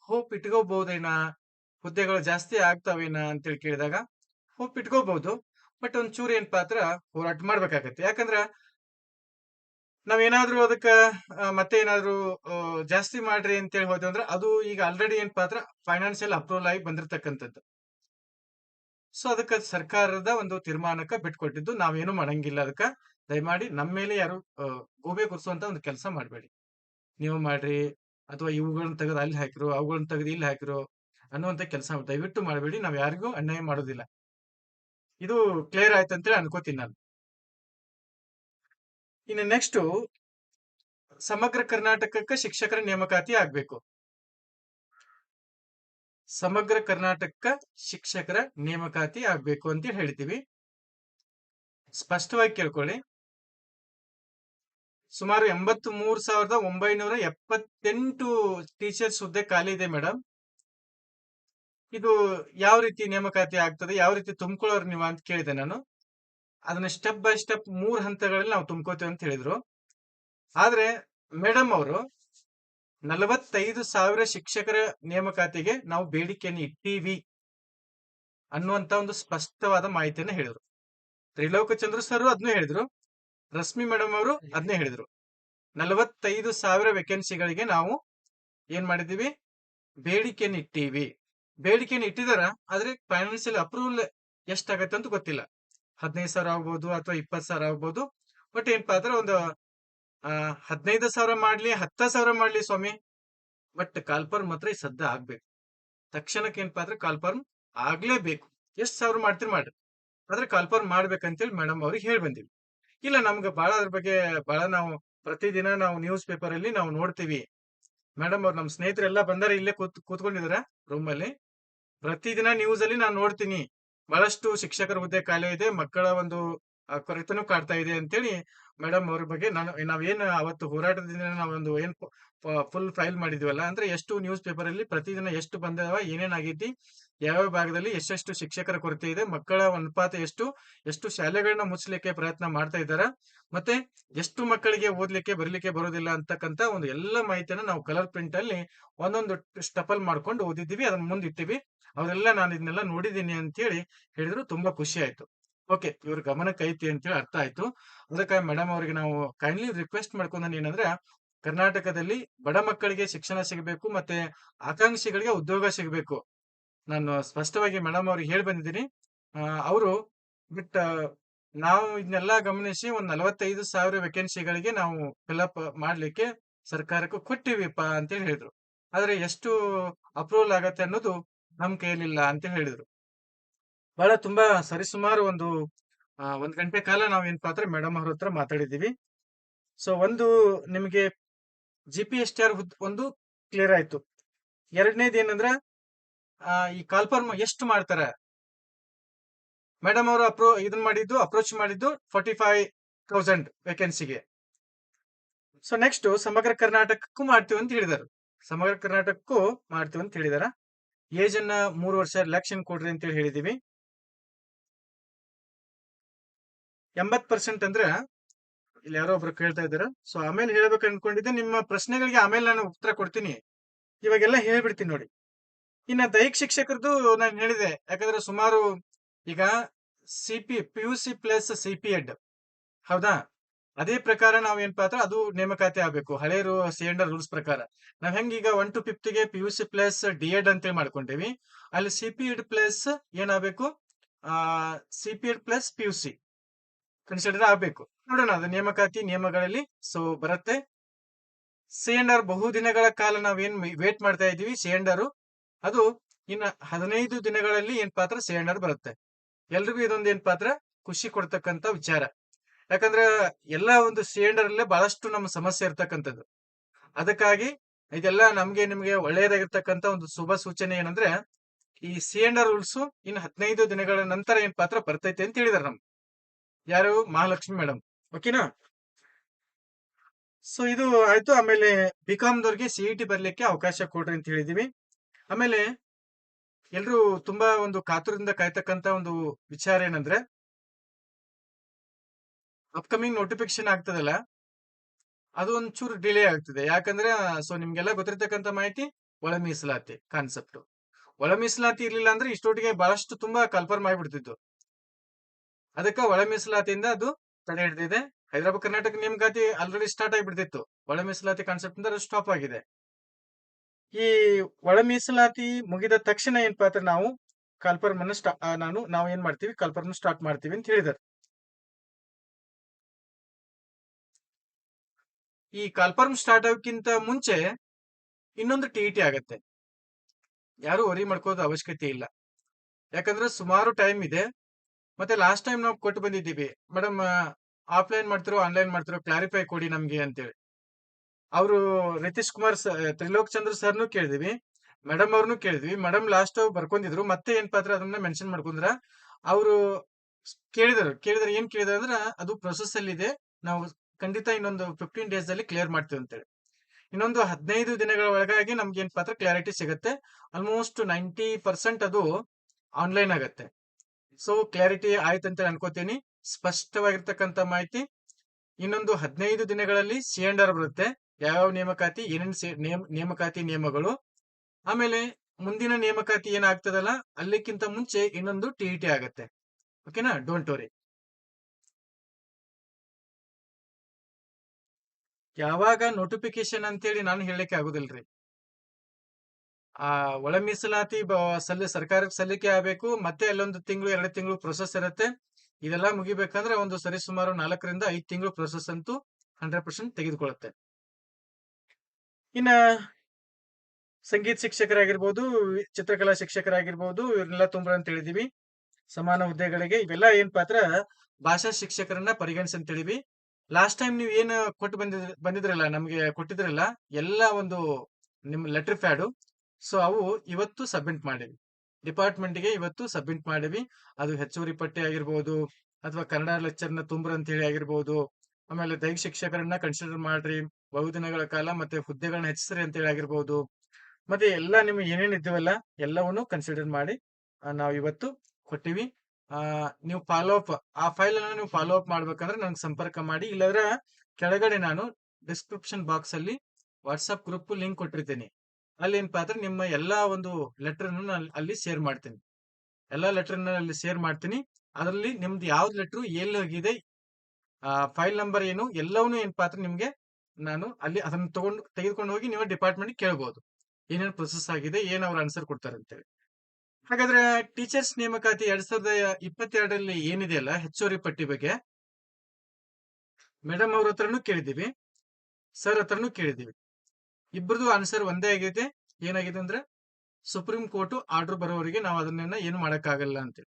ಹೋಪ್ ಇಟ್ಕೋಬಹುದೇನಾ ಹುದ್ದೆಗಳು ಜಾಸ್ತಿ ಆಗ್ತಾವೇನ ಅಂತೇಳಿ ಕೇಳಿದಾಗ ಹೋಪ್ ಇಟ್ಕೋಬಹುದು ಬಟ್ ಚೂರು ಏನ್ ಪಾತ್ರ ಹೋರಾಟ ಮಾಡ್ಬೇಕಾಗತ್ತೆ. ಯಾಕಂದ್ರ ನಾವೇನಾದ್ರೂ ಅದಕ್ಕ ಮತ್ತೆ ಏನಾದ್ರೂ ಜಾಸ್ತಿ ಮಾಡ್ರಿ ಅಂತೇಳಿ ಹೋದ್ವಿ ಅಂದ್ರೆ ಅದು ಈಗ ಆಲ್ರೆಡಿ ಏನ್ ಪಾತ್ರ ಫೈನಾನ್ಸಿಯಲ್ ಅಪ್ರೂವಲ್ ಆಗಿ ಬಂದಿರತಕ್ಕಂಥದ್ದು. ಸೊ ಅದಕ್ಕೆ ಸರ್ಕಾರದ ಒಂದು ತೀರ್ಮಾನಕ್ಕ ಬಿಟ್ಕೊಟ್ಟಿದ್ದು ನಾವೇನು ಮಾಡಂಗಿಲ್ಲ ಅದಕ್ಕ. ದಯಮಾಡಿ ನಮ್ಮ ಮೇಲೆ ಯಾರು ಗೂಬೆ ಕೂರಿಸುವಂತ ಒಂದು ಕೆಲಸ ಮಾಡಬೇಡಿ. ನೀವು ಮಾಡ್ರಿ, ಅಥವಾ ಇವುಗಳನ್ನ ತೆಗೆದು ಅಲ್ಲಿ ಹಾಕಿರೋ, ಅವುಗಳನ್ನ ತೆಗೆದು ಇಲ್ಲಿ ಹಾಕಿರು ಅನ್ನುವಂತ ಕೆಲಸ ದಯವಿಟ್ಟು ಮಾಡಬೇಡಿ. ನಾವು ಯಾರಿಗೂ ಅನ್ಯಾಯ ಮಾಡೋದಿಲ್ಲ. ಇದು ಕ್ಲಿಯರ್ ಆಯ್ತು ಅಂತೇಳಿ ಅನ್ಕೋತೀನಿ ನಾನು. ಇನ್ನು ನೆಕ್ಸ್ಟ್ ಸಮಗ್ರ ಕರ್ನಾಟಕಕ್ಕೆ ಶಿಕ್ಷಕರ ನೇಮಕಾತಿ ಆಗ್ಬೇಕು. ಸಮಗ್ರ ಕರ್ನಾಟಕ ಶಿಕ್ಷಕರ ನೇಮಕಾತಿ ಆಗ್ಬೇಕು ಅಂತ ಹೇಳ್ತೀವಿ ಸ್ಪಷ್ಟವಾಗಿ ಕೇಳ್ಕೊಳ್ಳಿ. ಸುಮಾರು ಎಂಬತ್ತ್ ಮೂರು ಸಾವಿರದ ಒಂಬೈನೂರ ಎಪ್ಪತ್ತೆಂಟು ಟೀಚರ್ಸ್ ಹುದ್ದೆ ಖಾಲಿ ಇದೆ ಮೇಡಮ್ ಇದು ಯಾವ ರೀತಿ ನೇಮಕಾತಿ ಆಗ್ತದೆ, ಯಾವ ರೀತಿ ತುಂಬಿಕೊಳ್ಳೋರು ನೀವು ಅಂತ ಕೇಳಿದೆ ನಾನು. ಅದನ್ನ ಸ್ಟೆಪ್ ಬೈ ಸ್ಟೆಪ್ ಮೂರ್ ಹಂತಗಳಲ್ಲಿ ನಾವು ತುಂಬ್ಕೋತೀವಿ ಅಂತ ಹೇಳಿದ್ರು. ಆದ್ರೆ ಮೇಡಮ್ ಅವರು ನಲವತ್ತೈದು ಸಾವಿರ ಶಿಕ್ಷಕರ ನೇಮಕಾತಿಗೆ ನಾವು ಬೇಡಿಕೆಯನ್ನು ಇಟ್ಟೀವಿ ಅನ್ನುವಂತ ಒಂದು ಸ್ಪಷ್ಟವಾದ ಮಾಹಿತಿಯನ್ನು ಹೇಳಿದ್ರು. ತ್ರಿಲೋಕ ಚಂದ್ರ ಸರ್ ಅದನ್ನೇ ಹೇಳಿದ್ರು, ರಶ್ಮಿ ಮೇಡಮ್ ಅವರು ಅದನ್ನೇ ಹೇಳಿದ್ರು. ನಲವತ್ತೈದು ಸಾವಿರ ವೇಕೆನ್ಸಿಗಳಿಗೆ ನಾವು ಏನ್ ಮಾಡಿದೀವಿ ಬೇಡಿಕೆಯನ್ನು ಇಟ್ಟೀವಿ. ಬೇಡಿಕೆಯನ್ನು ಇಟ್ಟಿದಾರ, ಆದ್ರೆ ಫೈನಾನ್ಸಿಯಲ್ ಅಪ್ರೂವಲ್ ಎಷ್ಟಾಗತ್ತೆ ಅಂತ ಗೊತ್ತಿಲ್ಲ. ಹದಿನೈದು ಸಾವಿರ ಆಗ್ಬೋದು ಅಥವಾ ಇಪ್ಪತ್ತು ಸಾವಿರ ಆಗ್ಬೋದು. ಬಟ್ ಏನಪ್ಪಾ ಅಂದ್ರೆ ಒಂದು ಹದಿನೈದು ಸಾವಿರ ಮಾಡ್ಲಿ, ಹತ್ತ ಸಾವಿರ ಮಾಡ್ಲಿ ಸ್ವಾಮಿ. ಬಟ್ ಕಾಲ್ಫರ್ಮ್ ಮಾತ್ರ ಸದ್ದ ಆಗ್ಬೇಕು. ತಕ್ಷಣಕ್ಕೆ ಏನಪ್ಪಾ ಅಂದ್ರೆ ಕಾಲ್ಫರ್ಮ್ ಆಗ್ಲೇಬೇಕು. ಎಷ್ಟು ಸಾವಿರ ಮಾಡ್ತೀರಿ ಮಾಡ್ರಿ. ಆದ್ರೆ ಕಾಲ್ಫರ್ಮ್ ಮಾಡ್ಬೇಕಂತೇಳಿ ಮೇಡಮ್ ಅವ್ರಿಗೆ ಹೇಳಿ ಬಂದಿವಿ. ಇಲ್ಲ, ನಮ್ಗೆ ಬಹಳ ಅದ್ರ ಬಗ್ಗೆ ಬಹಳ ನಾವು ಪ್ರತಿದಿನ ನಾವು ನ್ಯೂಸ್ ಪೇಪರ್ ಅಲ್ಲಿ ನಾವು ನೋಡ್ತೀವಿ. ಮೇಡಮ್ ಅವ್ರು ನಮ್ಮ ಸ್ನೇಹಿತರೆಲ್ಲ ಬಂದಾರ, ಇಲ್ಲೇ ಕೂತ್, ಕೂತ್ಕೊಂಡಿದಾರ ರೂಮ್ ಅಲ್ಲಿ. ಪ್ರತಿದಿನ ನ್ಯೂಸ್ ಅಲ್ಲಿ ನಾನು ನೋಡ್ತೀನಿ. ಬಹಳಷ್ಟು ಶಿಕ್ಷಕರ ಹುದ್ದೆ ಖಾಲಿ ಇದೆ, ಮಕ್ಕಳ ಒಂದು ಕೊರತೆನೂ ಕಾಡ್ತಾ ಇದೆ ಅಂತೇಳಿ ಮೇಡಮ್ ಅವ್ರ ಬಗ್ಗೆ ನಾನು, ನಾವೇನು ಅವತ್ತು ಹೋರಾಟದಿಂದ ನಾವೊಂದು ಏನ್ ಫುಲ್ ಫೈಲ್ ಮಾಡಿದ್ವಲ್ಲ, ಅಂದ್ರೆ ಎಷ್ಟು ನ್ಯೂಸ್ ಪೇಪರ್ ಅಲ್ಲಿ ಪ್ರತಿದಿನ ಎಷ್ಟು ಬಂದವ ಏನೇನ್ ಯಾವ್ಯಾವ ಭಾಗದಲ್ಲಿ ಎಷ್ಟೆಷ್ಟು ಶಿಕ್ಷಕರ ಕೊರತೆ ಇದೆ, ಮಕ್ಕಳ ಅನುಪಾತ ಎಷ್ಟು ಎಷ್ಟು ಶಾಲೆಗಳನ್ನ ಮುಚ್ಚಲಿಕ್ಕೆ ಪ್ರಯತ್ನ ಮಾಡ್ತಾ ಇದ್ದಾರೆ, ಮತ್ತೆ ಎಷ್ಟು ಮಕ್ಕಳಿಗೆ ಓದ್ಲಿಕ್ಕೆ, ಬರಲಿಕ್ಕೆ ಬರೋದಿಲ್ಲ ಅಂತಕ್ಕಂತ ಒಂದು ಎಲ್ಲ ಮಾಹಿತಿಯನ್ನು ನಾವು ಕಲರ್ ಪ್ರಿಂಟ್ ಅಲ್ಲಿ ಒಂದೊಂದು ಸ್ಟಪಲ್ ಮಾಡ್ಕೊಂಡು ಓದಿದ್ದೀವಿ, ಅದನ್ನ ಮುಂದಿಟ್ಟಿವಿ. ಅವರೆಲ್ಲ ನಾನು ಇದನ್ನೆಲ್ಲ ನೋಡಿದ್ದೀನಿ ಅಂತ ಹೇಳಿ ಹೇಳಿದ್ರು ತುಂಬಾ ಖುಷಿ ಆಯ್ತು. ಓಕೆ ಇವ್ರ ಗಮನಕ್ಕೆ ಐತಿ ಅಂತೇಳಿ ಅರ್ಥ ಆಯ್ತು. ಅದಕ್ಕೆ ಮೇಡಮ್ ಅವರಿಗೆ ನಾವು ಕೈಂಡ್ಲಿ ರಿಕ್ವೆಸ್ಟ್ ಮಾಡ್ಕೊಂಡ್ ಏನಂದ್ರೆ, ಕರ್ನಾಟಕದಲ್ಲಿ ಬಡ ಮಕ್ಕಳಿಗೆ ಶಿಕ್ಷಣ ಸಿಗಬೇಕು, ಮತ್ತೆ ಆಕಾಂಕ್ಷಿಗಳಿಗೆ ಉದ್ಯೋಗ ಸಿಗಬೇಕು. ನಾನು ಸ್ಪಷ್ಟವಾಗಿ ಮೇಡಮ್ ಅವ್ರಿಗೆ ಹೇಳಿ ಬಂದಿದ್ದೀನಿ. ಅವರು ಬಿಟ್ ನಾವು ಇದನ್ನೆಲ್ಲ ಗಮನಿಸಿ ಒಂದ್ ನಲವತ್ತೈದು ಸಾವಿರ ವೇಕೆನ್ಸಿಗಳಿಗೆ ನಾವು ಫಿಲ್ಅಪ್ ಮಾಡ್ಲಿಕ್ಕೆ ಸರ್ಕಾರಕ್ಕೂ ಕೊಟ್ಟಿವಿಪ್ಪ ಅಂತ ಹೇಳಿದ್ರು. ಆದ್ರೆ ಎಷ್ಟು ಅಪ್ರೂವಲ್ ಆಗತ್ತೆ ಅನ್ನೋದು ನಮ್ ಕೈಯಲ್ಲಿಲ್ಲ ಅಂತ ಹೇಳಿದ್ರು. ಬಹಳ ತುಂಬಾ ಸರಿಸುಮಾರು ಒಂದು ಒಂದು ಗಂಟೆ ಕಾಲ ನಾವ್ ಏನಪ್ಪಾ ಅಂದ್ರೆ ಮೇಡಮ್ ಅವ್ರ ಹತ್ರ ಮಾತಾಡಿದೀವಿ ಸೊ ಒಂದು ನಿಮಗೆ G P S T R ಒಂದು ಕ್ಲಿಯರ್ ಆಯ್ತು. ಎರಡನೇದು ಏನಂದ್ರ ಈ ಕಾಲ್ಫಾರ್ಮ್ ಎಷ್ಟು ಮಾಡ್ತಾರೆ? ಮೇಡಮ್ ಅವರು ಅಪ್ರೋ, ಇದನ್ ಮಾಡಿದ್ದು, ಅಪ್ರೋಚ್ ಮಾಡಿದ್ದು ಫೋರ್ಟಿ ಫೈವ್ ತೌಸಂಡ್ ವೇಕೆನ್ಸಿಗೆ ಸೊ ನೆಕ್ಸ್ಟ್ ಸಮಗ್ರ ಕರ್ನಾಟಕಕ್ಕೂ ಮಾಡ್ತೀವಿ ಅಂತ ಹೇಳಿದರು. ಸಮಗ್ರ ಕರ್ನಾಟಕಕ್ಕೂ ಮಾಡ್ತೀವಿ ಅಂತ ಹೇಳಿದಾರ. ಏಜ್ ಅನ್ನ ಮೂರು ವರ್ಷ ರಿಲ್ಯಾಕ್ಷನ್ ಕೊಡ್ರಿ ಅಂತ ಹೇಳಿ ಹೇಳಿದೀವಿ. ಎಂಬತ್ ಪರ್ಸೆಂಟ್ ಅಂದ್ರೆ ಇಲ್ಲಿ ಯಾರೋ ಒಬ್ರು ಕೇಳ್ತಾ ಇದಾರೆ ಸೊ ಆಮೇಲೆ ಹೇಳ್ಬೇಕು ಅನ್ಕೊಂಡಿದ್ದೆ, ನಿಮ್ಮ ಪ್ರಶ್ನೆಗಳಿಗೆ ಆಮೇಲೆ ನಾನು ಉತ್ತರ ಕೊಡ್ತೀನಿ. ಇವಾಗೆಲ್ಲ ಹೇಳ್ಬಿಡ್ತೀನಿ ನೋಡಿ. ಇನ್ನ ದೈಹಿಕ ಶಿಕ್ಷಕರದ್ದು ನಾನು ಹೇಳಿದೆ. ಯಾಕಂದ್ರೆ ಸುಮಾರು ಈಗ C P U C plus C P Ed ಹೌದಾ? ಅದೇ ಪ್ರಕಾರ ನಾವ್ ಏನ್ ಅಂದ್ರೆ ಅದು ನೇಮಕಾತಿ ಆಗ್ಬೇಕು. ಹಳೆ ಸಿ ರೂಲ್ಸ್ ಪ್ರಕಾರ. ನಾವ್ ಹೆಂಗ ಈಗ one to ಫಿಫ್ತ್ಗೆ P U C plus D Ed ಅಂತೇಳಿ ಮಾಡ್ಕೊಂಡೇವಿ. ಅಲ್ಲಿ ಸಿ ಪಿ ಎಡ್ ಪ್ಲಸ್ ಏನಾಗಬೇಕು? ಆ C P Ed plus P U C consider ಆಗ್ಬೇಕು. ನೋಡೋಣ, ಅದು ನೇಮಕಾತಿ ನಿಯಮಗಳಲ್ಲಿ. ಸೊ ಬರುತ್ತೆ. ಸಿ ಬಹುದಿನಗಳ ಕಾಲ ನಾವೇನ್ ವೇಟ್ ಮಾಡ್ತಾ ಇದೀವಿ ಸಿ ಅದು ಇನ್ನ ಹದಿನೈದು ದಿನಗಳಲ್ಲಿ ಏನ್ ಪಾತ್ರ ಸಿಲಿಂಡರ್ ಬರುತ್ತೆ. ಎಲ್ರಿಗೂ ಇದೊಂದು ಏನ್ ಪಾತ್ರ? ಖುಷಿ ಕೊಡ್ತಕ್ಕಂತ ವಿಚಾರ. ಯಾಕಂದ್ರೆ ಎಲ್ಲಾ ಒಂದು ಸಿಲಿಂಡರ್ ಅಲ್ಲೇ ಬಹಳಷ್ಟು ನಮ್ಮ ಸಮಸ್ಯೆ ಇರ್ತಕ್ಕಂಥದ್ದು. ಅದಕ್ಕಾಗಿ ಇದೆಲ್ಲ ನಮ್ಗೆ ನಿಮ್ಗೆ ಒಳ್ಳೆಯದಾಗಿರ್ತಕ್ಕಂತ ಒಂದು ಶುಭ ಸೂಚನೆ ಏನಂದ್ರೆ, ಈ ಸಿಲಿಂಡರ್ ರೂಲ್ಸ್ ಇನ್ನು ಹದಿನೈದು ದಿನಗಳ ನಂತರ ಏನ್ ಪಾತ್ರ ಬರ್ತೈತೆ ಅಂತ ಹೇಳಿದಾರೆ ನಮ್ಗೆ. ಯಾರು? ಮಹಾಲಕ್ಷ್ಮಿ ಮೇಡಮ್. ಓಕೆನಾ? ಸೊ ಇದು ಆಯ್ತು. ಆಮೇಲೆ ಬಿಕಾಂ ದವ್ರಿಗೆ ಸಿಇಟಿ ಬರ್ಲಿಕ್ಕೆ ಅವಕಾಶ ಕೊಡ್ರಿ ಅಂತ ಹೇಳಿದೀವಿ. ಆಮೇಲೆ ಎಲ್ರು ತುಂಬಾ ಒಂದು ಕಾತುರದಿಂದ ಕಾಯ್ತಕ್ಕಂತ ಒಂದು ವಿಚಾರ ಏನಂದ್ರೆ ಅಪ್ಕಮಿಂಗ್ ನೋಟಿಫಿಕೇಶನ್ ಆಗ್ತದಲ್ಲ, ಅದು ಒಂಚೂರು ಡಿಲೇ ಆಗ್ತದೆ. ಯಾಕಂದ್ರೆ ಸೊ ನಿಮ್ಗೆಲ್ಲ ಗೊತ್ತಿರ್ತಕ್ಕಂತ ಮಾಹಿತಿ ಒಳ ಮೀಸಲಾತಿ ಕಾನ್ಸೆಪ್ಟ್ ಒಳ ಮೀಸಲಾತಿ ಇರ್ಲಿಲ್ಲ ಅಂದ್ರೆ ಇಷ್ಟೊಟ್ಟಿಗೆ ಬಹಳಷ್ಟು ತುಂಬಾ ಕನ್ಫರ್ಮ್ ಆಗಿಬಿಡ್ತಿತ್ತು. ಅದಕ್ಕೆ ಒಳ ಮೀಸಲಾತಿಯಿಂದ ಅದು ತಡೆ ಹಿಡಿದಿದೆ. ಹೈದರಾಬಾದ್, ಕರ್ನಾಟಕ ನೇಮಕಾತಿ ಆಲ್ರೆಡಿ ಸ್ಟಾರ್ಟ್ ಆಗಿಬಿಡ್ತಿತ್ತು. ಒಳ ಮೀಸಲಾತಿ ಕಾನ್ಸೆಪ್ಟ್ ಅದು ಸ್ಟಾಪ್ ಆಗಿದೆ. ಈ ಒಳ ಮೀಸಲಾತಿ ಮುಗಿದ ತಕ್ಷಣ ಏನಪ್ಪಾ ಅಂದ್ರೆ ನಾವು ಕಾಲ್ಫರ್ಮ್ ಅನ್ನು ಸ್ಟಾ ನಾನು, ನಾವು ಏನ್ ಮಾಡ್ತೀವಿ? ಕಾಲ್ಫರ್ಮ್ ಸ್ಟಾರ್ಟ್ ಮಾಡ್ತೀವಿ ಅಂತ ಹೇಳಿದಾರೆ. ಈ ಕಲ್ಪರ್ಮ್ ಸ್ಟಾರ್ಟ್ ಆಗೋಕ್ಕಿಂತ ಮುಂಚೆ ಇನ್ನೊಂದು ಟಿ ಟಿ ಆಗತ್ತೆ. ಯಾರು ವರಿ ಮಾಡ್ಕೋದು ಅವಶ್ಯಕತೆ ಇಲ್ಲ. ಯಾಕಂದ್ರೆ ಸುಮಾರು ಟೈಮ್ ಇದೆ. ಮತ್ತೆ ಲಾಸ್ಟ್ ಟೈಮ್ ನಾವು ಕೊಟ್ಟು ಬಂದಿದ್ದೀವಿ. ಮೇಡಮ್ ಆಫ್ಲೈನ್ ಮಾಡ್ತಿರೋ ಆನ್ಲೈನ್ ಮಾಡ್ತಿರೋ ಕ್ಲಾರಿಫೈ ಕೊಡಿ ನಮ್ಗೆ ಅಂತೇಳಿ. ಅವರು ನಿತೀಶ್ ಕುಮಾರ್ ತ್ರಿಲೋಕ್ ಚಂದ್ರ ಸರ್ನು ಕೇಳಿದ್ವಿ. ಮೇಡಮ್ ಅವ್ರನ್ನು ಕೇಳಿದ್ವಿ. ಮೇಡಮ್ ಲಾಸ್ಟ್ ಬರ್ಕೊಂಡಿದ್ರು. ಮತ್ತೆ ಏನ್ ಪಾತ್ರ ಅದನ್ನ ಮೆನ್ಷನ್ ಮಾಡ್ಕೊಂಡ್ರ ಅವರು ಕೇಳಿದ್ರು. ಕೇಳಿದ್ರೆ. ಏನ್ ಕೇಳಿದ್ರು ಅಂದ್ರ ಅದು ಪ್ರೊಸೆಸ್ ಅಲ್ಲಿ ಇದೆ ನಾವು ಖಂಡಿತ ಇನ್ನೊಂದು ಫಿಫ್ಟೀನ್ ಡೇಸ್ ಅಲ್ಲಿ ಕ್ಲಿಯರ್ ಮಾಡ್ತೀವಿ ಅಂತೇಳಿ. ಇನ್ನೊಂದು ಹದಿನೈದು ದಿನಗಳ ಒಳಗಾಗಿ ನಮ್ಗೆ ಏನ್ ಪಾತ್ರ ಕ್ಲಾರಿಟಿ ಸಿಗುತ್ತೆ. ಆಲ್ಮೋಸ್ಟ್ ನೈಂಟಿ ಪರ್ಸೆಂಟ್ ಅದು ಆನ್ಲೈನ್ ಆಗತ್ತೆ. ಸೊ ಕ್ಲಾರಿಟಿ ಆಯ್ತು ಅಂತ ಅನ್ಕೋತೀನಿ. ಸ್ಪಷ್ಟವಾಗಿರ್ತಕ್ಕಂಥ ಮಾಹಿತಿ ಇನ್ನೊಂದು ಹದಿನೈದು ದಿನಗಳಲ್ಲಿ ಸಿ ಬರುತ್ತೆ. ಯಾವ ನೇಮಕಾತಿ, ಏನೇನು ನೇಮಕಾತಿ ನಿಯಮಗಳು? ಆಮೇಲೆ ಮುಂದಿನ ನೇಮಕಾತಿ ಏನಾಗ್ತದಲ್ಲ, ಅಲ್ಲಿಕ್ಕಿಂತ ಮುಂಚೆ ಇನ್ನೊಂದು ಟಿ ಇ ಟಿ ಆಗತ್ತೆ. ಓಕೆನಾ ಡೋಂಟ್ ವರಿ ಯಾವಾಗ ನೋಟಿಫಿಕೇಶನ್ ಅಂತೇಳಿ ನಾನು ಹೇಳಲಿಕ್ಕೆ ಆಗುದಿಲ್ರಿ. ಆ, ಒಳ ಮೀಸಲಾತಿ ಸಲ್ಲಿ, ಸರ್ಕಾರಕ್ಕೆ ಸಲ್ಲಿಕೆ ಆಗಬೇಕು, ಮತ್ತೆ ಅಲ್ಲೊಂದು ತಿಂಗಳು, ಎರಡು ತಿಂಗಳು ಪ್ರೊಸೆಸ್ ಇರುತ್ತೆ. ಇದೆಲ್ಲ ಮುಗಿಬೇಕಂದ್ರೆ ಒಂದು ಸರಿಸುಮಾರು ನಾಲ್ಕರಿಂದ ಐದು ತಿಂಗಳು ಪ್ರೊಸೆಸ್ ಅಂತೂ ಹಂಡ್ರೆಡ್ ಪರ್ಸೆಂಟ್ ತೆಗೆದುಕೊಳ್ಳುತ್ತೆ. ಇನ್ನ ಸಂಗೀತ ಶಿಕ್ಷಕರಾಗಿರ್ಬೋದು, ಚಿತ್ರಕಲಾ ಶಿಕ್ಷಕರಾಗಿರ್ಬೋದು, ಇವ್ರನ್ನೆಲ್ಲ ತುಂಬ್ರ ಅಂತ ಹೇಳಿದೀವಿ. ಸಮಾನ ಹುದ್ದೆಗಳಿಗೆ ಇವೆಲ್ಲ ಏನ್ ಪಾತ್ರ? ಭಾಷಾ ಶಿಕ್ಷಕರನ್ನ ಪರಿಗಣಿಸಿ ಅಂತ ಹೇಳಿವಿ ಲಾಸ್ಟ್ ಟೈಮ್ ನೀವು ಏನು ಕೊಟ್ಟು ಬಂದಿದ್, ಬಂದಿದ್ರಲ್ಲ, ನಮ್ಗೆ ಕೊಟ್ಟಿದ್ರಲ್ಲ, ಎಲ್ಲ ಒಂದು ನಿಮ್ ಲೆಟರ್ ಪ್ಯಾಡು ಸೊ ಅವು ಇವತ್ತು ಸಬ್ಮಿಟ್ ಮಾಡಿವಿ ಡಿಪಾರ್ಟ್ಮೆಂಟ್ಗೆ ಇವತ್ತು ಸಬ್ಮಿಟ್ ಮಾಡಿವಿ ಅದು ಹೆಚ್ಚುವರಿ ಪಟ್ಟಿ ಆಗಿರ್ಬೋದು, ಅಥವಾ ಕನ್ನಡ ಲೆಕ್ಚರ್ನ ತುಂಬ್ರ ಅಂತ ಹೇಳಿ ಆಗಿರ್ಬೋದು, ಆಮೇಲೆ ದೈಹಿಕ ಶಿಕ್ಷಕರನ್ನ ಕನ್ಸಿಡರ್ ಮಾಡ್ರಿ. ಬಹುದಿನಗಳ ಕಾಲ ಮತ್ತೆ ಹುದ್ದೆಗಳನ್ನ ಹೆಚ್ಚಿಸ್ರಿ ಅಂತ ಹೇಳಿ ಆಗಿರ್ಬಹುದು ಮತ್ತೆ ಎಲ್ಲ ನಿಮ್ಗೆ ಏನೇನ್ ಇದ್ದೀವಲ್ಲ ಎಲ್ಲವನ್ನು ಕನ್ಸಿಡರ್ ಮಾಡಿ ನಾವು ಇವತ್ತು ಕೊಟ್ಟಿವಿ. ಆ, ನೀವು ಫಾಲೋ ಅಪ್ ಆ ಫೈಲ್ ಅನ್ನು ನೀವು ಫಾಲೋ ಅಪ್ ಮಾಡ್ಬೇಕಂದ್ರೆ ನನ್ಗೆ ಸಂಪರ್ಕ ಮಾಡಿ. ಇಲ್ಲದ್ರೆ ಕೆಳಗಡೆ ನಾನು ಡಿಸ್ಕ್ರಿಪ್ಷನ್ ಬಾಕ್ಸ್ ಅಲ್ಲಿ ವಾಟ್ಸ್ಆಪ್ ಗ್ರೂಪ್ ಲಿಂಕ್ ಕೊಟ್ಟಿರ್ತೀನಿ. ಅಲ್ಲಿ ಏನಪ್ಪಾ ಅಂದ್ರೆ ನಿಮ್ಮ ಎಲ್ಲಾ ಒಂದು ಲೆಟರ್ ಅಲ್ಲಿ ಶೇರ್ ಮಾಡ್ತೀನಿ. ಎಲ್ಲಾ ಲೆಟರ್ ಅಲ್ಲಿ ಶೇರ್ ಮಾಡ್ತೀನಿ. ಅದರಲ್ಲಿ ನಿಮ್ದು ಯಾವ್ದು ಲೆಟರ್ ಎಲ್ಲಿ ಹೋಗಿದೆ, ಆ ಫೈಲ್ ನಂಬರ್ ಏನು, ಎಲ್ಲವನ್ನೂ ಏನಪ್ಪಾ ಅಂದ್ರೆ ನಿಮ್ಗೆ ನಾನು ಅಲ್ಲಿ ಅದನ್ನ ತಗೊಂಡು, ತೆಗೆದುಕೊಂಡು ಹೋಗಿ ನೀವು ಡಿಪಾರ್ಟ್ಮೆಂಟ್ ಕೇಳ್ಬೋದು. ಏನೇನು ಪ್ರೊಸೆಸ್ ಆಗಿದೆ, ಏನು ಅವ್ರ ಆನ್ಸರ್ ಕೊಡ್ತಾರೆ ಅಂತೇಳಿ ಹಾಗಾದ್ರೆ ಟೀಚರ್ಸ್ ನೇಮಕಾತಿ ಎರಡ್ ಸಾವಿರದ ಇಪ್ಪತ್ತೆರಡರಲ್ಲಿ ಏನಿದೆಯಲ್ಲ ಹೆಚ್ಚುವರಿ ಪಟ್ಟಿ ಬಗ್ಗೆ? ಮೇಡಮ್ ಅವ್ರ ಹತ್ರನೂ ಕೇಳಿದೀವಿ ಸರ್ ಹತ್ರನೂ ಕೇಳಿದೀವಿ ಇಬ್ಬರದು ಆನ್ಸರ್ ಒಂದೇ ಆಗಿದೆ ಏನಾಗಿದೆ ಅಂದ್ರೆ ಸುಪ್ರೀಂ ಕೋರ್ಟ್ ಆರ್ಡರ್ ಬರೋವರಿಗೆ ನಾವು ಅದನ್ನ ಏನು ಮಾಡಕ್ಕಾಗಲ್ಲ ಅಂತೇಳಿ.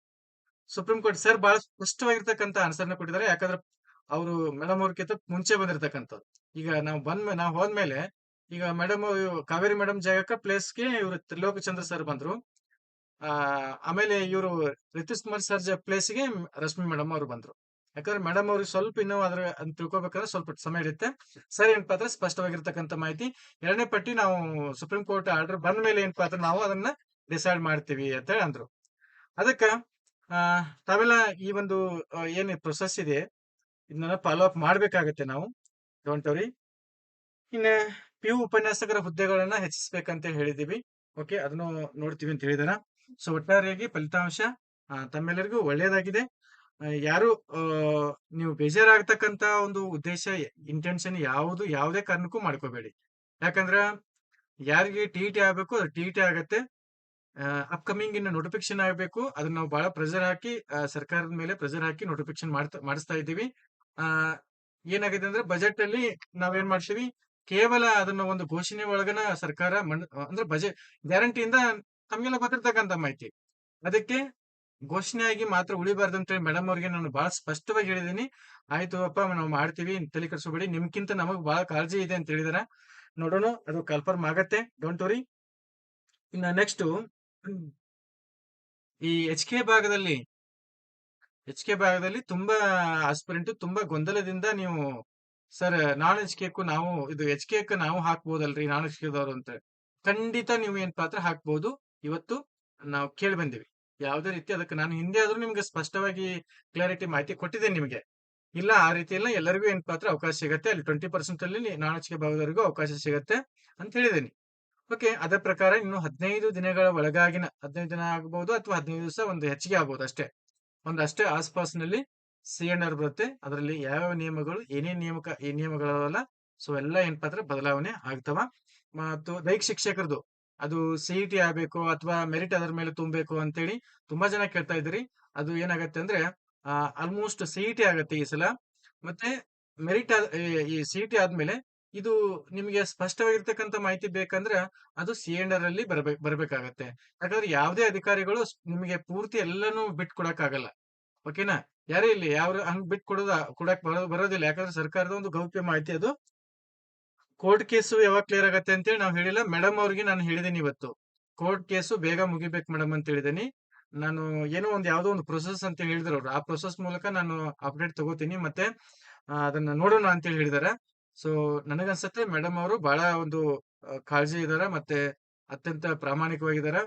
ಸುಪ್ರೀಂ ಕೋರ್ಟ್ ಸರ್ ಬಹಳ ಸ್ಪಷ್ಟವಾಗಿರ್ತಕ್ಕಂಥ ಆನ್ಸರ್ನ ಕೊಟ್ಟಿದ್ದಾರೆ. ಯಾಕಂದ್ರೆ ಅವರು ಮೇಡಮ್ ಅವ್ರಕ್ಕಿಂತ ಮುಂಚೆ ಬಂದಿರತಕ್ಕಂಥದ್ದು ಈಗ ನಾವು ಬಂದ್ ನಾವು ಹೋದ್ಮೇಲೆ ಈಗ ಮೇಡಮ್ ಕಾವೇರಿ ಮೇಡಮ್ ಜಾಗಕ್ಕೆ ಪ್ಲೇಸ್ಗೆ ಇವರು ತ್ರಿಲೋಕಚಂದ್ರ ಸರ್ ಬಂದ್ರು. ಆ, ಆಮೇಲೆ ಇವರು ರಿತೀಶ್ ಕುಮಾರ್ ಸರ್ ಪ್ಲೇಸ್ಗೆ ರಶ್ಮಿ ಮೇಡಮ್ ಅವರು ಬಂದ್ರು. ಯಾಕಂದ್ರೆ ಮೇಡಮ್ ಅವ್ರಿಗೆ ಸ್ವಲ್ಪ ಇನ್ನೂ ಅದ್ರ ತಿಳ್ಕೊಬೇಕಂದ್ರೆ ಸ್ವಲ್ಪ ಸಮಯ ಇರುತ್ತೆ ಸರ್ ಏನಪ್ಪಾ ಅಂದ್ರೆ ಸ್ಪಷ್ಟವಾಗಿರ್ತಕ್ಕಂಥ ಮಾಹಿತಿ. ಎರಡನೇ ಪಟ್ಟಿ ನಾವು ಸುಪ್ರೀಂ ಕೋರ್ಟ್ ಆರ್ಡರ್ ಬಂದ ಮೇಲೆ ಏನಪ್ಪಾ ಅಂದ್ರೆ ನಾವು ಅದನ್ನ ಡಿಸೈಡ್ ಮಾಡ್ತೀವಿ ಅಂತ ಹೇಳಿ ಅಂದ್ರು. ಅದಕ್ಕ, ಆ, ತಾವೆಲ್ಲ ಈ ಒಂದು ಏನ್ ಪ್ರೊಸೆಸ್ ಇದೆ? ಇದನ್ನೆಲ್ಲ ಫಾಲೋ ಅಪ್ ಮಾಡ್ಬೇಕಾಗತ್ತೆ ನಾವು. ಡೋಂಟ್ ವರಿ ಇನ್ನ ಪಿ ಯು ಉಪನ್ಯಾಸಕರ ಹುದ್ದೆಗಳನ್ನ ಹೆಚ್ಚಿಸಬೇಕಂತ ಹೇಳಿದೀವಿ. ಓಕೆ ಅದನ್ನು ನೋಡ್ತೀವಿ ಅಂತ ಹೇಳಿದಾರ. ಸೊ ಒಟ್ಟಾರೆಯಾಗಿ ಫಲಿತಾಂಶ ತಮ್ಮೆಲ್ಲರಿಗೂ ಒಳ್ಳೆಯದಾಗಿದೆ. ಯಾರು ನೀವು ಬೇಜಾರಾಗ್ತಕ್ಕಂತ ಒಂದು ಉದ್ದೇಶ ಇಂಟೆನ್ಷನ್ ಯಾವುದು, ಯಾವುದೇ ಕಾರಣಕ್ಕೂ ಮಾಡ್ಕೋಬೇಡಿ. ಯಾಕಂದ್ರ, ಯಾರಿಗೆ ಟಿ ಟಿ ಆಗ್ಬೇಕು, ಅದು ಟಿ ಟಿ ಆಗತ್ತೆ. ಅಪ್ಕಮಿಂಗ್ ಇನ್ನು ನೋಟಿಫಿಕೇಶನ್ ಆಗ್ಬೇಕು. ಅದನ್ನ ನಾವು ಬಹಳ ಪ್ರೆಸರ್ ಹಾಕಿ ಸರ್ಕಾರದ ಮೇಲೆ ಪ್ರೆಸರ್ ಹಾಕಿ ನೋಟಿಫಿಕೇಶನ್ ಮಾಡ್ತಾ, ಮಾಡಿಸ್ತಾ ಇದ್ದೀವಿ. ಆ ಏನಾಗಿದೆ ಅಂದ್ರೆ ಬಜೆಟ್ ಅಲ್ಲಿ ನಾವೇನ್ ಮಾಡ್ತೀವಿ ಕೇವಲ ಅದನ್ನ ಒಂದು ಘೋಷಣೆ ಒಳಗನ ಸರ್ಕಾರ ಅಂದ್ರೆ ಬಜೆಟ್ ಗ್ಯಾರಂಟಿಯಿಂದ ನಮ್ಗೆಲ್ಲ ಗೊತ್ತಿರ್ತಕ್ಕಂಥ ಮಾಹಿತಿ. ಅದಕ್ಕೆ ಘೋಷಣೆಯಾಗಿ ಮಾತ್ರ ಉಳಿಬಾರ್ದು ಅಂತ ಹೇಳಿ ಮೇಡಮ್ ಅವ್ರಿಗೆ ನಾನು ಬಹಳ ಸ್ಪಷ್ಟವಾಗಿ ಹೇಳಿದೀನಿ. ಆಯ್ತು ಅಪ್ಪ, ನಾವು ಮಾಡ್ತೀವಿ, ತಲೆ ಕರ್ಸೋಬೇಡಿ ನಿಮ್ಗಿಂತ ನಮಗ್ ಬಹಳ ಕಾಳಜಿ ಇದೆ ಅಂತ ಹೇಳಿದಾರ. ನೋಡೋಣ, ಅದು ಕನ್ಫರ್ಮ್ ಆಗತ್ತೆ. ಡೋಂಟ್ ವರಿ ಇನ್ನ ನೆಕ್ಸ್ಟ್ ಈ ಎಚ್ ಕೆ ಭಾಗದಲ್ಲಿ ಎಚ್ ಕೆ ಭಾಗದಲ್ಲಿ ತುಂಬಾ ಆಸ್ಪಿರೆಂಟ್ ತುಂಬಾ ಗೊಂದಲದಿಂದ ನೀವು, ಸರ್ ನಾನ್ ಎಚ್ ಕೆ ನಾವು, ಇದು ಎಚ್ ಕೆ ನಾವು ಹಾಕ್ಬೋದಲ್ರಿ ನಾನ್ ಎಚ್ ಕೆದವ್ರು ಅಂತ. ಖಂಡಿತ ನೀವು ಏನ್ ಪಾತ್ರ ಹಾಕ್ಬೋದು. ಇವತ್ತು ನಾವು ಕೇಳಿ ಬಂದಿವಿ. ಯಾವುದೇ ರೀತಿ ಅದಕ್ಕೆ ನಾನು ಹಿಂದೆ ಆದ್ರೂ ನಿಮ್ಗೆ ಸ್ಪಷ್ಟವಾಗಿ ಕ್ಲಾರಿಟಿ ಮಾಹಿತಿ ಕೊಟ್ಟಿದ್ದೇನೆ ನಿಮಗೆ. ಇಲ್ಲ, ಆ ರೀತಿ ಎಲ್ಲ ಎಲ್ಲರಿಗೂ ಏನ್ ಪಾತ್ರ ಅವಕಾಶ ಸಿಗತ್ತೆ. ಅಲ್ಲಿ ಟ್ವೆಂಟಿ ಪರ್ಸೆಂಟ್ ಅಲ್ಲಿ ನಾನ್ ಎಚ್ ಕೆ ಭಾಗದವರಿಗೂ ಅವಕಾಶ ಸಿಗತ್ತೆ ಅಂತ ಹೇಳಿದ್ದೀನಿ. ಓಕೆ ಅದರ ಪ್ರಕಾರ ಇನ್ನು ಹದಿನೈದು ದಿನಗಳ ಒಳಗಾಗಿನ, ಹದಿನೈದು ದಿನ ಆಗಬಹುದು ಅಥವಾ ಹದಿನೈದು ದಿವಸ ಒಂದು ಹೆಚ್ಚಿಗೆ ಆಗ್ಬಹುದು ಅಷ್ಟೇ. ಒಂದು ಅಷ್ಟೇ ಆಸ್ಪಾಸ್ನಲ್ಲಿ ಸಿ ಎನ್ ಆರ್ ಬರುತ್ತೆ. ಅದರಲ್ಲಿ ಯಾವ ನಿಯಮಗಳು, ಏನೇನ್ ನಿಯಮಕ, ಈ ನಿಯಮಗಳಲ್ಲ ಸೊ ಎಲ್ಲ ಏನಪ್ಪಾ ಅಂದ್ರೆ ಬದಲಾವಣೆ ಆಗ್ತವ. ಮತ್ತು ದೈಹಿಕ ಶಿಕ್ಷಕರದು, ಅದು ಸಿ ಟಿ ಆಗ್ಬೇಕು ಅಥವಾ ಮೆರಿಟ್ ಅದರ ಮೇಲೆ ತುಂಬಬೇಕು ಅಂತೇಳಿ ತುಂಬಾ ಜನ ಕೇಳ್ತಾ ಇದ್ರಿ ಅದು ಏನಾಗತ್ತೆ ಅಂದ್ರೆ ಆಲ್ಮೋಸ್ಟ್ ಸಿ ಟಿ ಆಗತ್ತೆ ಈ ಸಲ. ಮತ್ತೆ ಮೆರಿಟ್ ಈ ಸಿ ಟಿ ಆದ್ಮೇಲೆ ಇದು ನಿಮಗೆ ಸ್ಪಷ್ಟವಾಗಿರ್ತಕ್ಕಂಥ ಮಾಹಿತಿ ಬೇಕಂದ್ರೆ ಅದು ಸಿ ಎನ್ ಆರ್ ಅಲ್ಲಿ ಬರ್ಬೇಕು ಬರಬೇಕಾಗತ್ತೆ. ಯಾಕಂದ್ರೆ ಯಾವುದೇ ಅಧಿಕಾರಿಗಳು ನಿಮಗೆ ಪೂರ್ತಿ ಎಲ್ಲಾನು ಬಿಟ್ ಕೊಡಕ್ ಆಗಲ್ಲ ಓಕೆನಾ? ಯಾರೇ ಇಲ್ಲಿ ಯಾವ ಹಂಗ್ ಬಿಟ್ ಕೊಡೋದ ಕೊಡಕ್ ಬರೋ, ಬರೋದಿಲ್ಲ. ಯಾಕಂದ್ರೆ ಸರ್ಕಾರದ ಒಂದು ಗೌಪ್ಯ ಮಾಹಿತಿ ಅದು. ಕೋರ್ಟ್ ಕೇಸು ಯಾವಾಗ ಕ್ಲಿಯರ್ ಆಗತ್ತೆ ಅಂತೇಳಿ ನಾವು ಹೇಳಿಲ್ಲ. ಮೇಡಮ್ ಅವ್ರಿಗೆ ನಾನು ಹೇಳಿದ್ದೀನಿ ಇವತ್ತು. ಕೋರ್ಟ್ ಕೇಸು ಬೇಗ ಮುಗಿಬೇಕು ಮೇಡಮ್ ಅಂತ ಹೇಳಿದ್ದೀನಿ ನಾನು ಏನೋ ಒಂದು ಯಾವುದೋ ಒಂದು ಪ್ರೊಸೆಸ್ ಅಂತ ಹೇಳಿದ್ರು ಅವ್ರು. ಆ ಪ್ರೊಸೆಸ್ ಮೂಲಕ ನಾನು ಅಪ್ಡೇಟ್ ತಗೋತೀನಿ. ಮತ್ತೆ ಅದನ್ನ ನೋಡೋಣ ಅಂತ ಹೇಳಿ ಹೇಳಿದಾರೆ. ಸೊ, ನನಗನ್ಸತ್ತೆ ಮೇಡಮ್ ಅವರು ಬಹಳ ಒಂದು ಕಾಳಜಿ ಇದಾರ ಮತ್ತೆ ಅತ್ಯಂತ ಪ್ರಾಮಾಣಿಕವಾಗಿದ್ದಾರೆ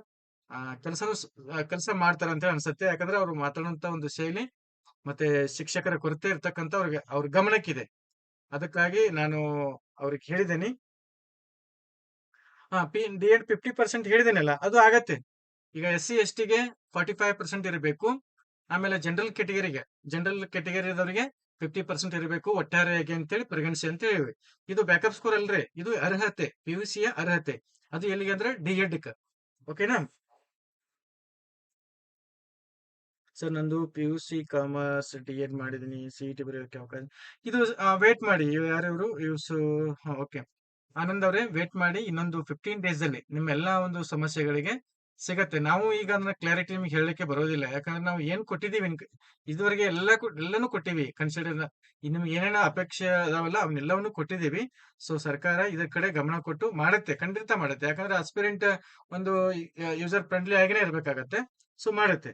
ಆ, ಕೆಲಸನೂ ಕೆಲಸ ಮಾಡ್ತಾರೆ ಅಂತ ಅನ್ಸುತ್ತೆ. ಯಾಕಂದ್ರೆ ಅವ್ರು ಮಾತಾಡುವಂತ ಒಂದು ಶೈಲಿ ಮತ್ತೆ ಶಿಕ್ಷಕರ ಕೊರತೆ ಇರ್ತಕ್ಕಂತ ಅವ್ರಿಗೆ, ಅವ್ರ ಗಮನಕ್ಕಿದೆ. ಅದಕ್ಕಾಗಿ ನಾನು ಅವ್ರಿಗೆ ಹೇಳಿದ್ದೇನೆ. ಹಾ, P, D Ed fifty percent ಹೇಳಿದೇನಲ್ಲ ಅದು ಆಗತ್ತೆ. ಈಗ ಎಸ್ ಸಿ ಎಸ್ ಟಿಗೆ ಫಾರ್ಟಿ ಫೈವ್ ಪರ್ಸೆಂಟ್ ಇರಬೇಕು. ಆಮೇಲೆ ಜನರಲ್ ಕೆಟಗರಿಗೆ ಜನರಲ್ ಕೆಟಗರಿದವರಿಗೆ ಫಿಫ್ಟಿ ಪರ್ಸೆಂಟ್ ಇರಬೇಕು ಒಟ್ಟಾರೆಯಾಗಿ ಅಂತೇಳಿ ಪರಿಗಣಿಸಿ ಅಂತ ಹೇಳಿವಿ ಇದು ಬ್ಯಾಕಪ್ ಸ್ಕೋರ್ ಅಲ್ರಿ, ಇದು ಅರ್ಹತೆ ಪಿ ಯು ಸಿಯ ಅರ್ಹತೆ. ಅದು ಎಲ್ಲಿಗೆ ಅಂದ್ರೆ ಡಿ ಎಡ್ ಓಕೆನಾ ಸರ್, ನಂದು P U C commerce D Ed ಮಾಡಿದೀನಿ ಸಿ ಟಿ ಬರೆಯೋಕೆ ಅವಕಾಶ ಇದು ವೇಟ್ ಮಾಡಿ ಯಾರು ಇವರು ಇವ್ಸು ಓಕೆ ಆನಂದ್ ಅವರೇ ವೇಟ್ ಮಾಡಿ ಇನ್ನೊಂದು ಫಿಫ್ಟೀನ್ ಡೇಸ್ ಅಲ್ಲಿ ನಿಮ್ಮೆಲ್ಲಾ ಒಂದು ಸಮಸ್ಯೆಗಳಿಗೆ ಸಿಗತ್ತೆ. ನಾವು ಈಗ ಅದನ್ನ ಕ್ಲಾರಿಟಿ ನಿಮ್ಗೆ ಹೇಳಲಿಕ್ಕೆ ಬರೋದಿಲ್ಲ. ಯಾಕಂದ್ರೆ ನಾವು ಏನ್ ಕೊಟ್ಟಿದೀವಿ ಇದುವರೆಗೆ ಎಲ್ಲ ಎಲ್ಲಾನು ಕೊಟ್ಟಿವಿ. ಕನ್ಸಿಡರ್ ನಿಮ್ಗೆ ಏನೇನೋ ಅಪೇಕ್ಷೆ ಅದಾವಲ್ಲ, ಅವನ್ನೆಲ್ಲವನ್ನು ಕೊಟ್ಟಿದೀವಿ ಸೊ ಸರ್ಕಾರ ಇದ್ರ ಕಡೆ ಗಮನ ಕೊಟ್ಟು ಮಾಡುತ್ತೆ. ಖಂಡಿತ ಮಾಡುತ್ತೆ. ಯಾಕಂದ್ರೆ ಅಸ್ಪಿರೆಂಟ್ ಒಂದು ಯೂಸರ್ ಫ್ರೆಂಡ್ಲಿ ಆಗಿನೇ ಇರ್ಬೇಕಾಗತ್ತೆ. ಸೊ ಮಾಡುತ್ತೆ.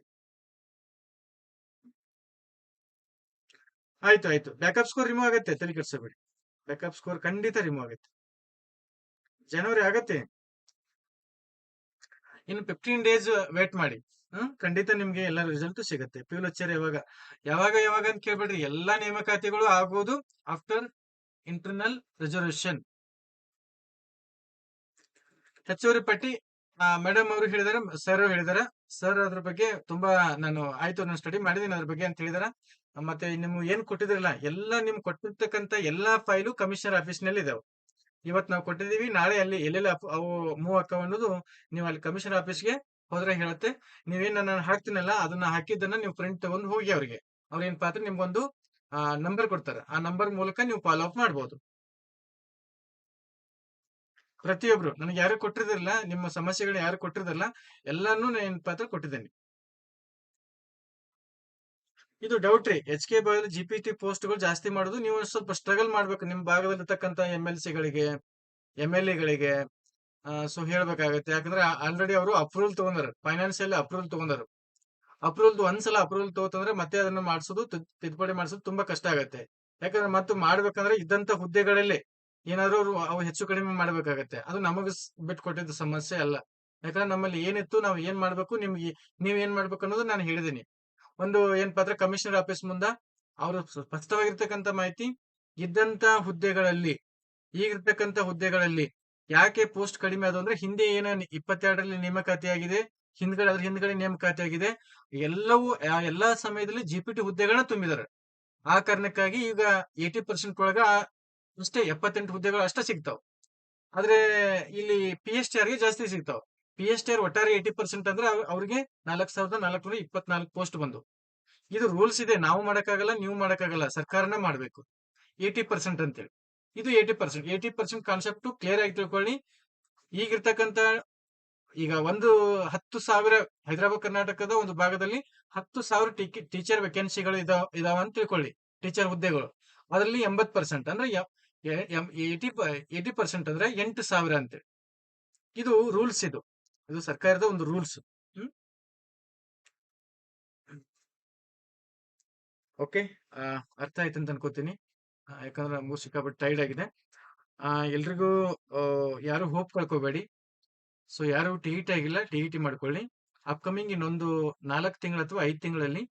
ಆಯ್ತು ಆಯ್ತು. ಬ್ಯಾಕಪ್ ಸ್ಕೋರ್ ರಿಮೂವ್ ಆಗುತ್ತೆ. ತಲೆ ಕೆಡ್ಸಬೇಡಿ ಬ್ಯಾಕಪ್ ಸ್ಕೋರ್ ಖಂಡಿತ ರಿಮೂವ್ ಆಗುತ್ತೆ. ಜನವರಿ ಆಗತ್ತೆ. ಇನ್ನು ಫಿಫ್ಟೀನ್ ಡೇಸ್ ವೇಟ್ ಮಾಡಿ. ಹ್ಮ್ ಖಂಡಿತ ನಿಮ್ಗೆ ಎಲ್ಲ ರಿಸಲ್ಟ್ ಸಿಗುತ್ತೆ. ಪಿಯುಲಚ್ಚರ್ ಯಾವಾಗ? ಯಾವಾಗ ಯಾವಾಗ ಅಂತ ಕೇಳ್ಬೇಡ್ರಿ. ಎಲ್ಲಾ ನೇಮಕಾತಿಗಳು ಆಗೋದು ಆಫ್ಟರ್ ಇಂಟರ್ನಲ್ ರಿಸರ್ವೇಶನ್ ಹೆಚ್ಚುವರಿ ಪಟ್ಟಿ ಮೇಡಮ್ ಅವರು ಹೇಳಿದಾರೆ ಸರ್ ಹೇಳಿದಾರ. ಸರ್ ಅದ್ರ ಬಗ್ಗೆ ತುಂಬಾ ನಾನು ಆಯ್ತು ನಾನು ಸ್ಟಡಿ ಮಾಡಿದೀನಿ ಅದ್ರ ಬಗ್ಗೆ ಅಂತ ಹೇಳಿದಾರ. ಮತ್ತೆ ನಿಮ್ಗೆ ಏನ್ ಕೊಟ್ಟಿದ್ರಲ್ಲ, ಎಲ್ಲಾ ನಿಮ್ ಕೊಟ್ಟಿರ್ತಕ್ಕಂತ ಎಲ್ಲಾ ಫೈಲು ಕಮಿಷನರ್ ಆಫೀಸ್ನಲ್ಲಿ ಇದಾವೆ ಇವತ್ ನಾವು ಕೊಟ್ಟಿದೀವಿ ನಾಳೆ ಅಲ್ಲಿ ಎಲ್ಲೆಲ್ಲ ಅವು ಮೂವ್ ಅಕ್ಕವ ಅನ್ನೋದು ನೀವು ಅಲ್ಲಿ ಕಮಿಷನರ್ ಆಫೀಸ್ಗೆ ಹೋದ್ರೆ ಹೇಳುತ್ತೆ. ನೀವೇನ ನಾನು ಹಾಕ್ತೀನಲ್ಲ, ಅದನ್ನ ಹಾಕಿದ್ದನ್ನ ನೀವು ಪ್ರಿಂಟ್ ತಗೊಂಡು ಹೋಗಿ ಅವ್ರಿಗೆ. ಅವ್ರ ಪಾತ್ರ ನಿಮ್ಗೊಂದು ನಂಬರ್ ಕೊಡ್ತಾರೆ. ಆ ನಂಬರ್ ಮೂಲಕ ನೀವು ಫಾಲೋ ಅಪ್ ಮಾಡ್ಬೋದು. ಪ್ರತಿಯೊಬ್ರು. ನನಗೆ ಯಾರು ಕೊಟ್ಟಿರಲಿಲ್ಲ ನಿಮ್ಮ ಸಮಸ್ಯೆಗಳು ಯಾರು ಕೊಟ್ಟಿರಲಿಲ್ಲ ಎಲ್ಲಾನು ನಾನು ಏನ್ ಪಾತ್ರ ಕೊಟ್ಟಿದ್ದೇನೆ. ಇದು ಡೌಟ್ ರೀ. ಎಚ್ ಕೆ ಬಾಯಲ್ಲಿ ಜಿ ಪಿ ಟಿ ಪೋಸ್ಟ್ಗಳು ಜಾಸ್ತಿ ಮಾಡೋದು, ನೀವು ಸ್ವಲ್ಪ ಸ್ಟ್ರಗಲ್ ಮಾಡ್ಬೇಕು ನಿಮ್ಮ ಭಾಗದಲ್ಲಿರ್ತಕ್ಕಂಥ ಎಂ ಎಲ್ ಸಿಗಳಿಗೆ ಎಂ ಎಲ್ ಎಗಳಿಗೆ ಸೊ ಹೇಳ್ಬೇಕಾಗತ್ತೆ. ಯಾಕಂದ್ರೆ ಆಲ್ರೆಡಿ ಅವರು ಅಪ್ರೂವಲ್ ತಗೊಂಡಾರ ಫೈನಾನ್ಸಿಯಲ್ ಅಪ್ರೂವಲ್ ತಗೊಂಡಾರ. ಅಪ್ರೂವಲ್ ಒಂದ್ಸಲ ಅಪ್ರೂವಲ್ ತಗೋತಂದ್ರೆ ಮತ್ತೆ ಅದನ್ನ ಮಾಡಿಸೋದು ತಿದ್ದುಪಡಿ ಮಾಡಿಸೋದು ತುಂಬಾ ಕಷ್ಟ ಆಗತ್ತೆ. ಯಾಕಂದ್ರೆ ಮತ್ತೆ ಮಾಡ್ಬೇಕಂದ್ರೆ ಇದ್ದಂತ ಹುದ್ದೆಗಳಲ್ಲಿ ಏನಾದ್ರು ಅವ್ರು, ಅವು ಹೆಚ್ಚು ಕಡಿಮೆ ಮಾಡ್ಬೇಕಾಗತ್ತೆ. ಅದು ನಮಗ್ ಬಿಟ್ಕೊಟ್ಟಿದ್ದ ಸಮಸ್ಯೆ ಅಲ್ಲ. ಯಾಕಂದ್ರೆ ನಮ್ಮಲ್ಲಿ ಏನಿತ್ತು, ನಾವು ಏನ್ ಮಾಡ್ಬೇಕು, ನಿಮ್ಗೆ, ನೀವ್ ಏನ್ ಮಾಡ್ಬೇಕು ಅನ್ನೋದು ನಾನು ಹೇಳಿದೀನಿ. ಒಂದು ಏನ್ ಅಂದ್ರೆ ಕಮಿಷನರ್ ಆಫೀಸ್ ಮುಂದ ಅವರು ಸ್ಪಷ್ಟವಾಗಿರ್ತಕ್ಕಂಥ ಮಾಹಿತಿ ಇದ್ದಂತ ಹುದ್ದೆಗಳಲ್ಲಿ, ಈಗಿರ್ತಕ್ಕಂಥ ಹುದ್ದೆಗಳಲ್ಲಿ ಯಾಕೆ ಪೋಸ್ಟ್ ಕಡಿಮೆ ಅದು ಅಂದ್ರೆ ಹಿಂದೆ ಏನ ಇಪ್ಪತ್ತೆರಡರಲ್ಲಿ ನೇಮಕಾತಿ ಆಗಿದೆ ಹಿಂದ್ಗಡೆ ಅದ್ರ ಹಿಂದ್ಗಡೆ ನೇಮಕಾತಿ ಆಗಿದೆ ಎಲ್ಲವೂ ಎಲ್ಲಾ ಸಮಯದಲ್ಲಿ ಜಿಪಿಟಿ ಹುದ್ದೆಗಳನ್ನ ತುಂಬಿದ್ದಾರೆ ಆ ಕಾರಣಕ್ಕಾಗಿ ಈಗ ಏಟಿ ಪರ್ಸೆಂಟ್ ಒಳಗ ಅಷ್ಟೇ ಎಪ್ಪತ್ತೆಂಟು ಹುದ್ದೆಗಳು ಅಷ್ಟೇ ಸಿಗ್ತಾವ. ಆದ್ರೆ ಇಲ್ಲಿ ಪಿ ಎಸ್ ಟಿ ಆರ್ಗೆ ಜಾಸ್ತಿ ಸಿಗ್ತಾವ್. ಪಿ ಎಸ್ ಟಿ ಆರ್ ಒಟ್ಟಾರೆ ಏಟಿ ಪರ್ಸೆಂಟ್ ಅಂದ್ರೆ ಅವ್- ಅವ್ರಿಗೆ ನಾಲ್ಕ್ ಸಾವಿರದ ನಾಲ್ಕುನೂರ ಇಪ್ಪತ್ನಾಲ್ಕು ಪೋಸ್ಟ್ ಬಂದು. ಇದು ರೂಲ್ಸ್ ಇದೆ, ನಾವು ಮಾಡಕ್ಕಾಗಲ್ಲ, ನೀವು ಮಾಡಕ್ಕಾಗಲ್ಲ, ಸರ್ಕಾರನೇ ಮಾಡಬೇಕು. ಏಯ್ಟಿ ಪರ್ಸೆಂಟ್ ಅಂತೇಳಿ. ಇದು eighty percent eighty percent concept clear ಆಗಿ ತಿಳ್ಕೊಳ್ಳಿ. ಈಗಿರ್ತಕ್ಕಂತ ಈಗ ಒಂದು ಹತ್ತು ಸಾವಿರ ಹೈದರಾಬಾದ್, ಕರ್ನಾಟಕದ ಒಂದು ಭಾಗದಲ್ಲಿ ಹತ್ತು ಸಾವಿರ ಟೀಚರ್ ವೇಕೆನ್ಸಿಗಳು ಇದಾವ ಇದಾವ ಅಂತ ತಿಳ್ಕೊಳ್ಳಿ. ಟೀಚರ್ ಹುದ್ದೆಗಳು. ಅದರಲ್ಲಿ ಎಂಬತ್ ಪರ್ಸೆಂಟ್ ಅಂದ್ರೆ ಏಟಿ ಏಟಿ ಪರ್ಸೆಂಟ್ ಅಂದ್ರೆ ಎಂಟು ಸಾವಿರ ಅಂತೇಳಿ. ಇದು ರೂಲ್ಸ್ ಇದು. ಇದು ಸರ್ಕಾರದ ಒಂದು ರೂಲ್ಸ್. ಹ್ಮ್. ಓಕೆ. ಅರ್ಥ ಆಯ್ತು ಅಂತ ಅನ್ಕೋತೀನಿ. ಯಾಕಂದ್ರೆ ನಮಗೂ ಸಿಕ್ಕಾಪಟ್ಟೆ ಟೈರ್ಡ್ ಆಗಿದೆ. ಆ, ಎಲ್ರಿಗೂ ಯಾರು ಹೋಪ್ ಕಳ್ಕೋಬೇಡಿ. ಸೊ ಯಾರು ಟಿ ಇ ಟಿ ಆಗಿಲ್ಲ ಟಿ ಇ ಟಿ ಮಾಡ್ಕೊಳ್ಳಿ. ಅಪ್ಕಮಿಂಗ್ ಇನ್ನೊಂದು ನಾಲ್ಕು ತಿಂಗಳು ಅಥವಾ ಐದು ತಿಂಗಳಲ್ಲಿ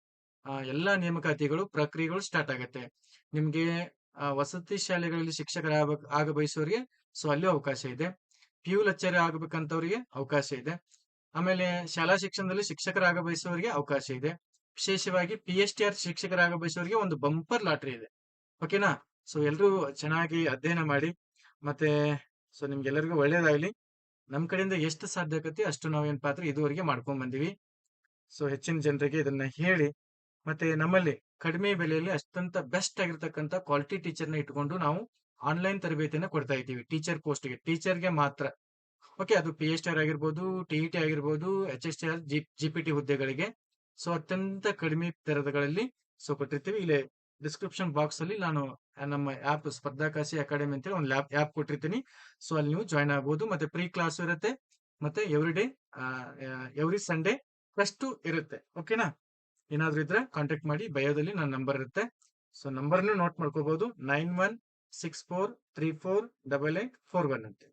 ಎಲ್ಲಾ ನೇಮಕಾತಿಗಳು ಪ್ರಕ್ರಿಯೆಗಳು ಸ್ಟಾರ್ಟ್ ಆಗುತ್ತೆ. ನಿಮ್ಗೆ ವಸತಿ ಶಾಲೆಗಳಲ್ಲಿ ಶಿಕ್ಷಕರ ಆಗ ಬಯಸೋರಿಗೆ ಸೊ ಅಲ್ಲೂ ಅವಕಾಶ ಇದೆ. ಪಿ ಯು ಲೆಕ್ಚರ್ ಆಗಬೇಕಂತವರಿಗೆ ಅವಕಾಶ ಇದೆ. ಆಮೇಲೆ ಶಾಲಾ ಶಿಕ್ಷಣದಲ್ಲಿ ಶಿಕ್ಷಕರಾಗ ಬಯಸುವವರಿಗೆ ಅವಕಾಶ ಇದೆ. ವಿಶೇಷವಾಗಿ ಪಿ ಎಚ್ ಟಿ ಆರ್ ಶಿಕ್ಷಕರಾಗ ಬಯಸುವವರಿಗೆ ಒಂದು ಬಂಪರ್ ಲಾಟ್ರಿ ಇದೆ. ಓಕೆನಾ ಸೊ ಎಲ್ರೂ ಚೆನ್ನಾಗಿ ಅಧ್ಯಯನ ಮಾಡಿ. ಮತ್ತೆ ಸೊ ನಿಮ್ಗೆಲ್ಲರಿಗೂ ಒಳ್ಳೇದಾಗ್ಲಿ. ನಮ್ ಕಡೆಯಿಂದ ಎಷ್ಟು ಸಾಧ್ಯ ಆಗತ್ತೆ ಅಷ್ಟು ನಾವೇನ್ ಪಾತ್ರ ಇದುವರೆಗೆ ಮಾಡ್ಕೊಂಡ್ ಬಂದಿವಿ ಸೊ ಹೆಚ್ಚಿನ ಜನರಿಗೆ ಇದನ್ನ ಹೇಳಿ. ಮತ್ತೆ ನಮ್ಮಲ್ಲಿ ಕಡಿಮೆ ಬೆಲೆಯಲ್ಲಿ ಅಷ್ಟಂತ ಬೆಸ್ಟ್ ಆಗಿರ್ತಕ್ಕಂಥ ಕ್ವಾಲಿಟಿ ಟೀಚರ್ನ ಇಟ್ಕೊಂಡು ನಾವು ಆನ್ಲೈನ್ ತರಬೇತಿಯನ್ನ ಕೊಡ್ತಾ ಇದ್ದೀವಿ. ಟೀಚರ್ ಪೋಸ್ಟ್ಗೆ ಟೀಚರ್ಗೆ ಮಾತ್ರ. ಓಕೆ ಅದು ಪಿ ಎಚ್ ಟಿ ಆರ್ ಆಗಿರ್ಬೋದು ಟಿ ಇ ಟಿ ಆಗಿರ್ಬೋದು H S T R G P T ಹುದ್ದೆಗಳಿಗೆ. ಸೊ ಅತ್ಯಂತ ಕಡಿಮೆ ದರಗಳಲ್ಲಿ ಸೊ ಕೊಟ್ಟಿರ್ತೀವಿ. ಇಲ್ಲಿ ಡಿಸ್ಕ್ರಿಪ್ಷನ್ ಬಾಕ್ಸ್ ಅಲ್ಲಿ ನಾನು ನಮ್ಮ ಆಪ್ ಸ್ಪರ್ಧಾಕಾಶಿ ಅಕಾಡೆಮಿ ಅಂತೇಳಿ ಒಂದು ಲ್ಯಾಪ್ ಆ್ಯಪ್ ಕೊಟ್ಟಿರ್ತೀನಿ. ಸೊ ಅಲ್ಲಿ ನೀವು ಜಾಯ್ನ್ ಆಗ್ಬೋದು. ಮತ್ತೆ ಪ್ರೀ ಕ್ಲಾಸ್ ಇರುತ್ತೆ. ಮತ್ತೆ every day every Sunday first ಇರುತ್ತೆ. ಓಕೆನಾ ಏನಾದ್ರೂ ಇದ್ರೆ ಕಾಂಟ್ಯಾಕ್ಟ್ ಮಾಡಿ. ಬಯೋದಲ್ಲಿ ನನ್ನ ನಂಬರ್ ಇರುತ್ತೆ. ಸೊ ನಂಬರ್ನು ನೋಟ್ ಮಾಡ್ಕೋಬಹುದು nine one six four three four double eight four one ಅಂತ.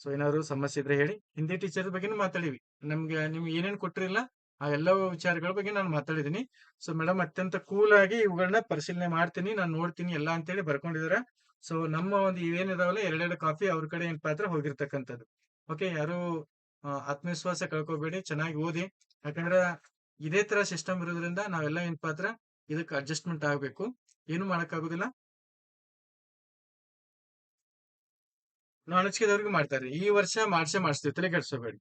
ಸೊ ಏನಾದ್ರು ಸಮಸ್ಯೆ ಇದ್ರೆ ಹೇಳಿ. ಹಿಂದಿ ಟೀಚರ್ ಬಗ್ಗೆನೂ ಮಾತಾಡಿವಿ. ನಮ್ಗೆ ನಿಮ್ಗೆ ಏನೇನ್ ಕೊಟ್ಟಿರಲಿಲ್ಲ ಆ ಎಲ್ಲ ವಿಚಾರಗಳ ಬಗ್ಗೆ ನಾನು ಮಾತಾಡಿದೀನಿ. ಸೊ ಮೇಡಮ್ ಅತ್ಯಂತ ಕೂಲ್ ಆಗಿ ಇವುಗಳನ್ನ ಪರಿಶೀಲನೆ ಮಾಡ್ತೀನಿ, ನಾನು ನೋಡ್ತೀನಿ ಎಲ್ಲ ಅಂತೇಳಿ ಬರ್ಕೊಂಡಿದಾರೆ. ಸೊ ನಮ್ಮ ಒಂದು ಇವೇನಿದಾವಲ್ಲ ಎರಡೆರಡು ಕಾಫಿ ಅವ್ರ ಕಡೆ ಏನ್ ಪಾತ್ರ ಹೋಗಿರ್ತಕ್ಕಂಥದ್ದು. ಓಕೆ ಯಾರು ಆತ್ಮವಿಶ್ವಾಸ ಕಳ್ಕೊಬೇಡಿ, ಚೆನ್ನಾಗಿ ಓದಿ. ಯಾಕಂದ್ರೆ ಇದೇ ತರ ಸಿಸ್ಟಮ್ ಇರೋದ್ರಿಂದ ನಾವೆಲ್ಲ ಏನ್ ಪಾತ್ರ, ಇದಕ್ಕೆ ಅಡ್ಜಸ್ಟ್ಮೆಂಟ್ ಆಗ್ಬೇಕು. ಏನು ಮಾಡಕ್ಕಾಗೋದಿಲ್ಲ. ನಾನ್ ಹಚ್ಚಿದವ್ರಿಗೂ ಮಾಡ್ತಾರೆ. ಈ ವರ್ಷ ಮಾಡ್ಸೆ ಮಾಡಿಸ್ತೀವಿ, ತಲೆ ಕೆಡ್ಸೋಬೇಡಿ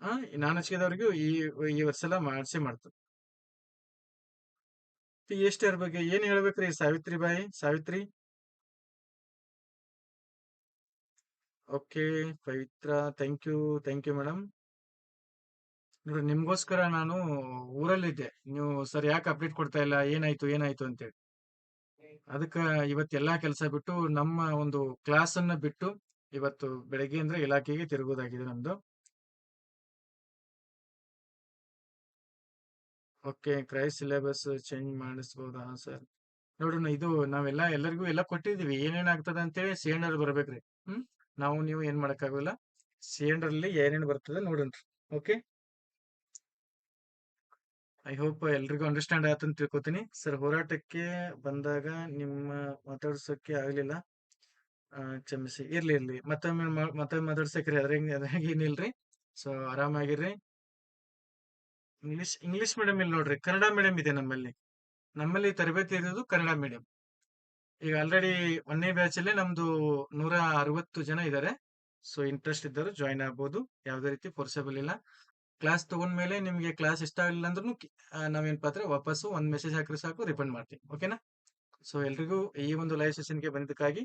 ಆ ನಾನ್ ಹಚ್ಚಿದವ್ರಿಗೂ ಈ ಈ ವರ್ಷ ಎಲ್ಲ ಮಾಡ್ಸೇ ಮಾಡ್ತೀವಿ ಎಷ್ಟರ ಬಗ್ಗೆ ಏನ್ ಹೇಳ್ಬೇಕ್ರಿ Savitri Bai, Savitri? Okay, Pavitra thank you thank you madam ನೋಡ್ರಿ, ನಿಮ್ಗೋಸ್ಕರ ನಾನು ಊರಲ್ಲಿದ್ದೆ. ನೀವು ಸರ್ ಯಾಕೆ ಅಪ್ಡೇಟ್ ಕೊಡ್ತಾ ಇಲ್ಲ, ಏನಾಯ್ತು ಏನಾಯ್ತು ಅಂತೇಳಿ. ಅದಕ್ಕ ಇವತ್ತೆಲ್ಲಾ ಕೆಲಸ ಬಿಟ್ಟು ನಮ್ಮ ಒಂದು ಕ್ಲಾಸ್ ಅನ್ನ ಬಿಟ್ಟು ಇವತ್ತು ಬೆಳಗ್ಗೆಯಿಂದ ಇಲಾಖೆಗೆ ತಿರುಗೋದಾಗಿದೆ ನಮ್ದು. ಓಕೆ ಕ್ರೈಸ್ ಸಿಲೆಬಸ್ ಚೇಂಜ್ ಮಾಡಿಸ್ಬೋದಾ ಸರ್ ನೋಡೋಣ, ಇದು ನಾವೆಲ್ಲ ಎಲ್ಲರಿಗೂ ಎಲ್ಲ ಕೊಟ್ಟಿದೀವಿ ಏನೇನಾಗ್ತದೆ ಅಂತೇಳಿ ಸಿಲಿಂಡರ್ ಬರ್ಬೇಕ್ರಿ. ಹ್ಮ್? ನಾವು, ನೀವು ಏನ್ ಮಾಡಕ್ಕಾಗಲ್ಲ? ಸಿಲಿಂಡರ್ ಅಲ್ಲಿ ಏನೇನ್ ಬರ್ತದೆ ನೋಡೋಣ್ರಿ ಓಕೆ ಐ ಹೋಪ್ ಎಲ್ರಿಗೂ ಅಂಡರ್ಸ್ಟ್ಯಾಂಡ್ ಆಯ್ತು ಅಂತ ತಿಳ್ಕೊತೀನಿ. ಸರ್ ಹೋರಾಟಕ್ಕೆ ಬಂದಾಗ ನಿಮ್ಮ ಮಾತಾಡ್ಸೋಕೆ ಆಗ್ಲಿಲ್ಲ. ಕ್ಷಮಿಸಿ. ಇರ್ಲಿ ಇರ್ಲಿ. ಮತ್ತೊಮ್ಮೆ ಮತ್ತೊಮ್ಮೆ ಮಾತಾಡ್ಸಕ್ರಿ. ಅದ್ರಾಗ ಅದ್ರಾಗ ಏನಿಲ್ರಿ ಸೊ, ಆರಾಮಾಗಿರ್ರಿ. ಇಂಗ್ಲಿಷ್ ಇಂಗ್ಲಿಷ್ ಮೀಡಿಯಂ ಇಲ್ಲಿ ನೋಡ್ರಿ. ಕನ್ನಡ ಮೀಡಿಯಂ ಇದೆ ನಮ್ಮಲ್ಲಿ. ನಮ್ಮಲ್ಲಿ ತರಬೇತಿ ಇರೋದು ಕನ್ನಡ ಮೀಡಿಯಂ ಈಗ ಆಲ್ರೆಡಿ ಒಂದನೇ ಬ್ಯಾಚ್ ಅಲ್ಲಿ ನಮ್ದು ನೂರ ಅರವತ್ತು ಜನ ಇದ್ದಾರೆ ಸೊ ಇಂಟ್ರೆಸ್ಟ್ ಇದ್ದರು ಜಾಯಿನ್ ಆಗ್ಬೋದು. ಯಾವುದೇ ರೀತಿ ಫೋರ್ಸಬಲ್ ಇಲ್ಲ. ಕ್ಲಾಸ್ ತಗೊಂಡ್ಮೇಲೆ ನಿಮ್ಗೆ ಕ್ಲಾಸ್ ಇಷ್ಟ ಆಗಿಲ್ಲ ಅಂದ್ರೂ ನಾವೇನ್ ಅಂದ್ರೆ ವಾಪಸ್ಸು ಒಂದ್ ಮೆಸೇಜ್ ಹಾಕಿದ್ರೆ ಸಾಕು ರಿಫಂಡ್ ಮಾಡ್ತೀವಿ. ಓಕೆನಾ ಸೊ ಎಲ್ರಿಗೂ ಈ ಒಂದು ಲೈವ್ ಸೆಷನ್ಗೆ ಬಂದಕ್ಕಾಗಿ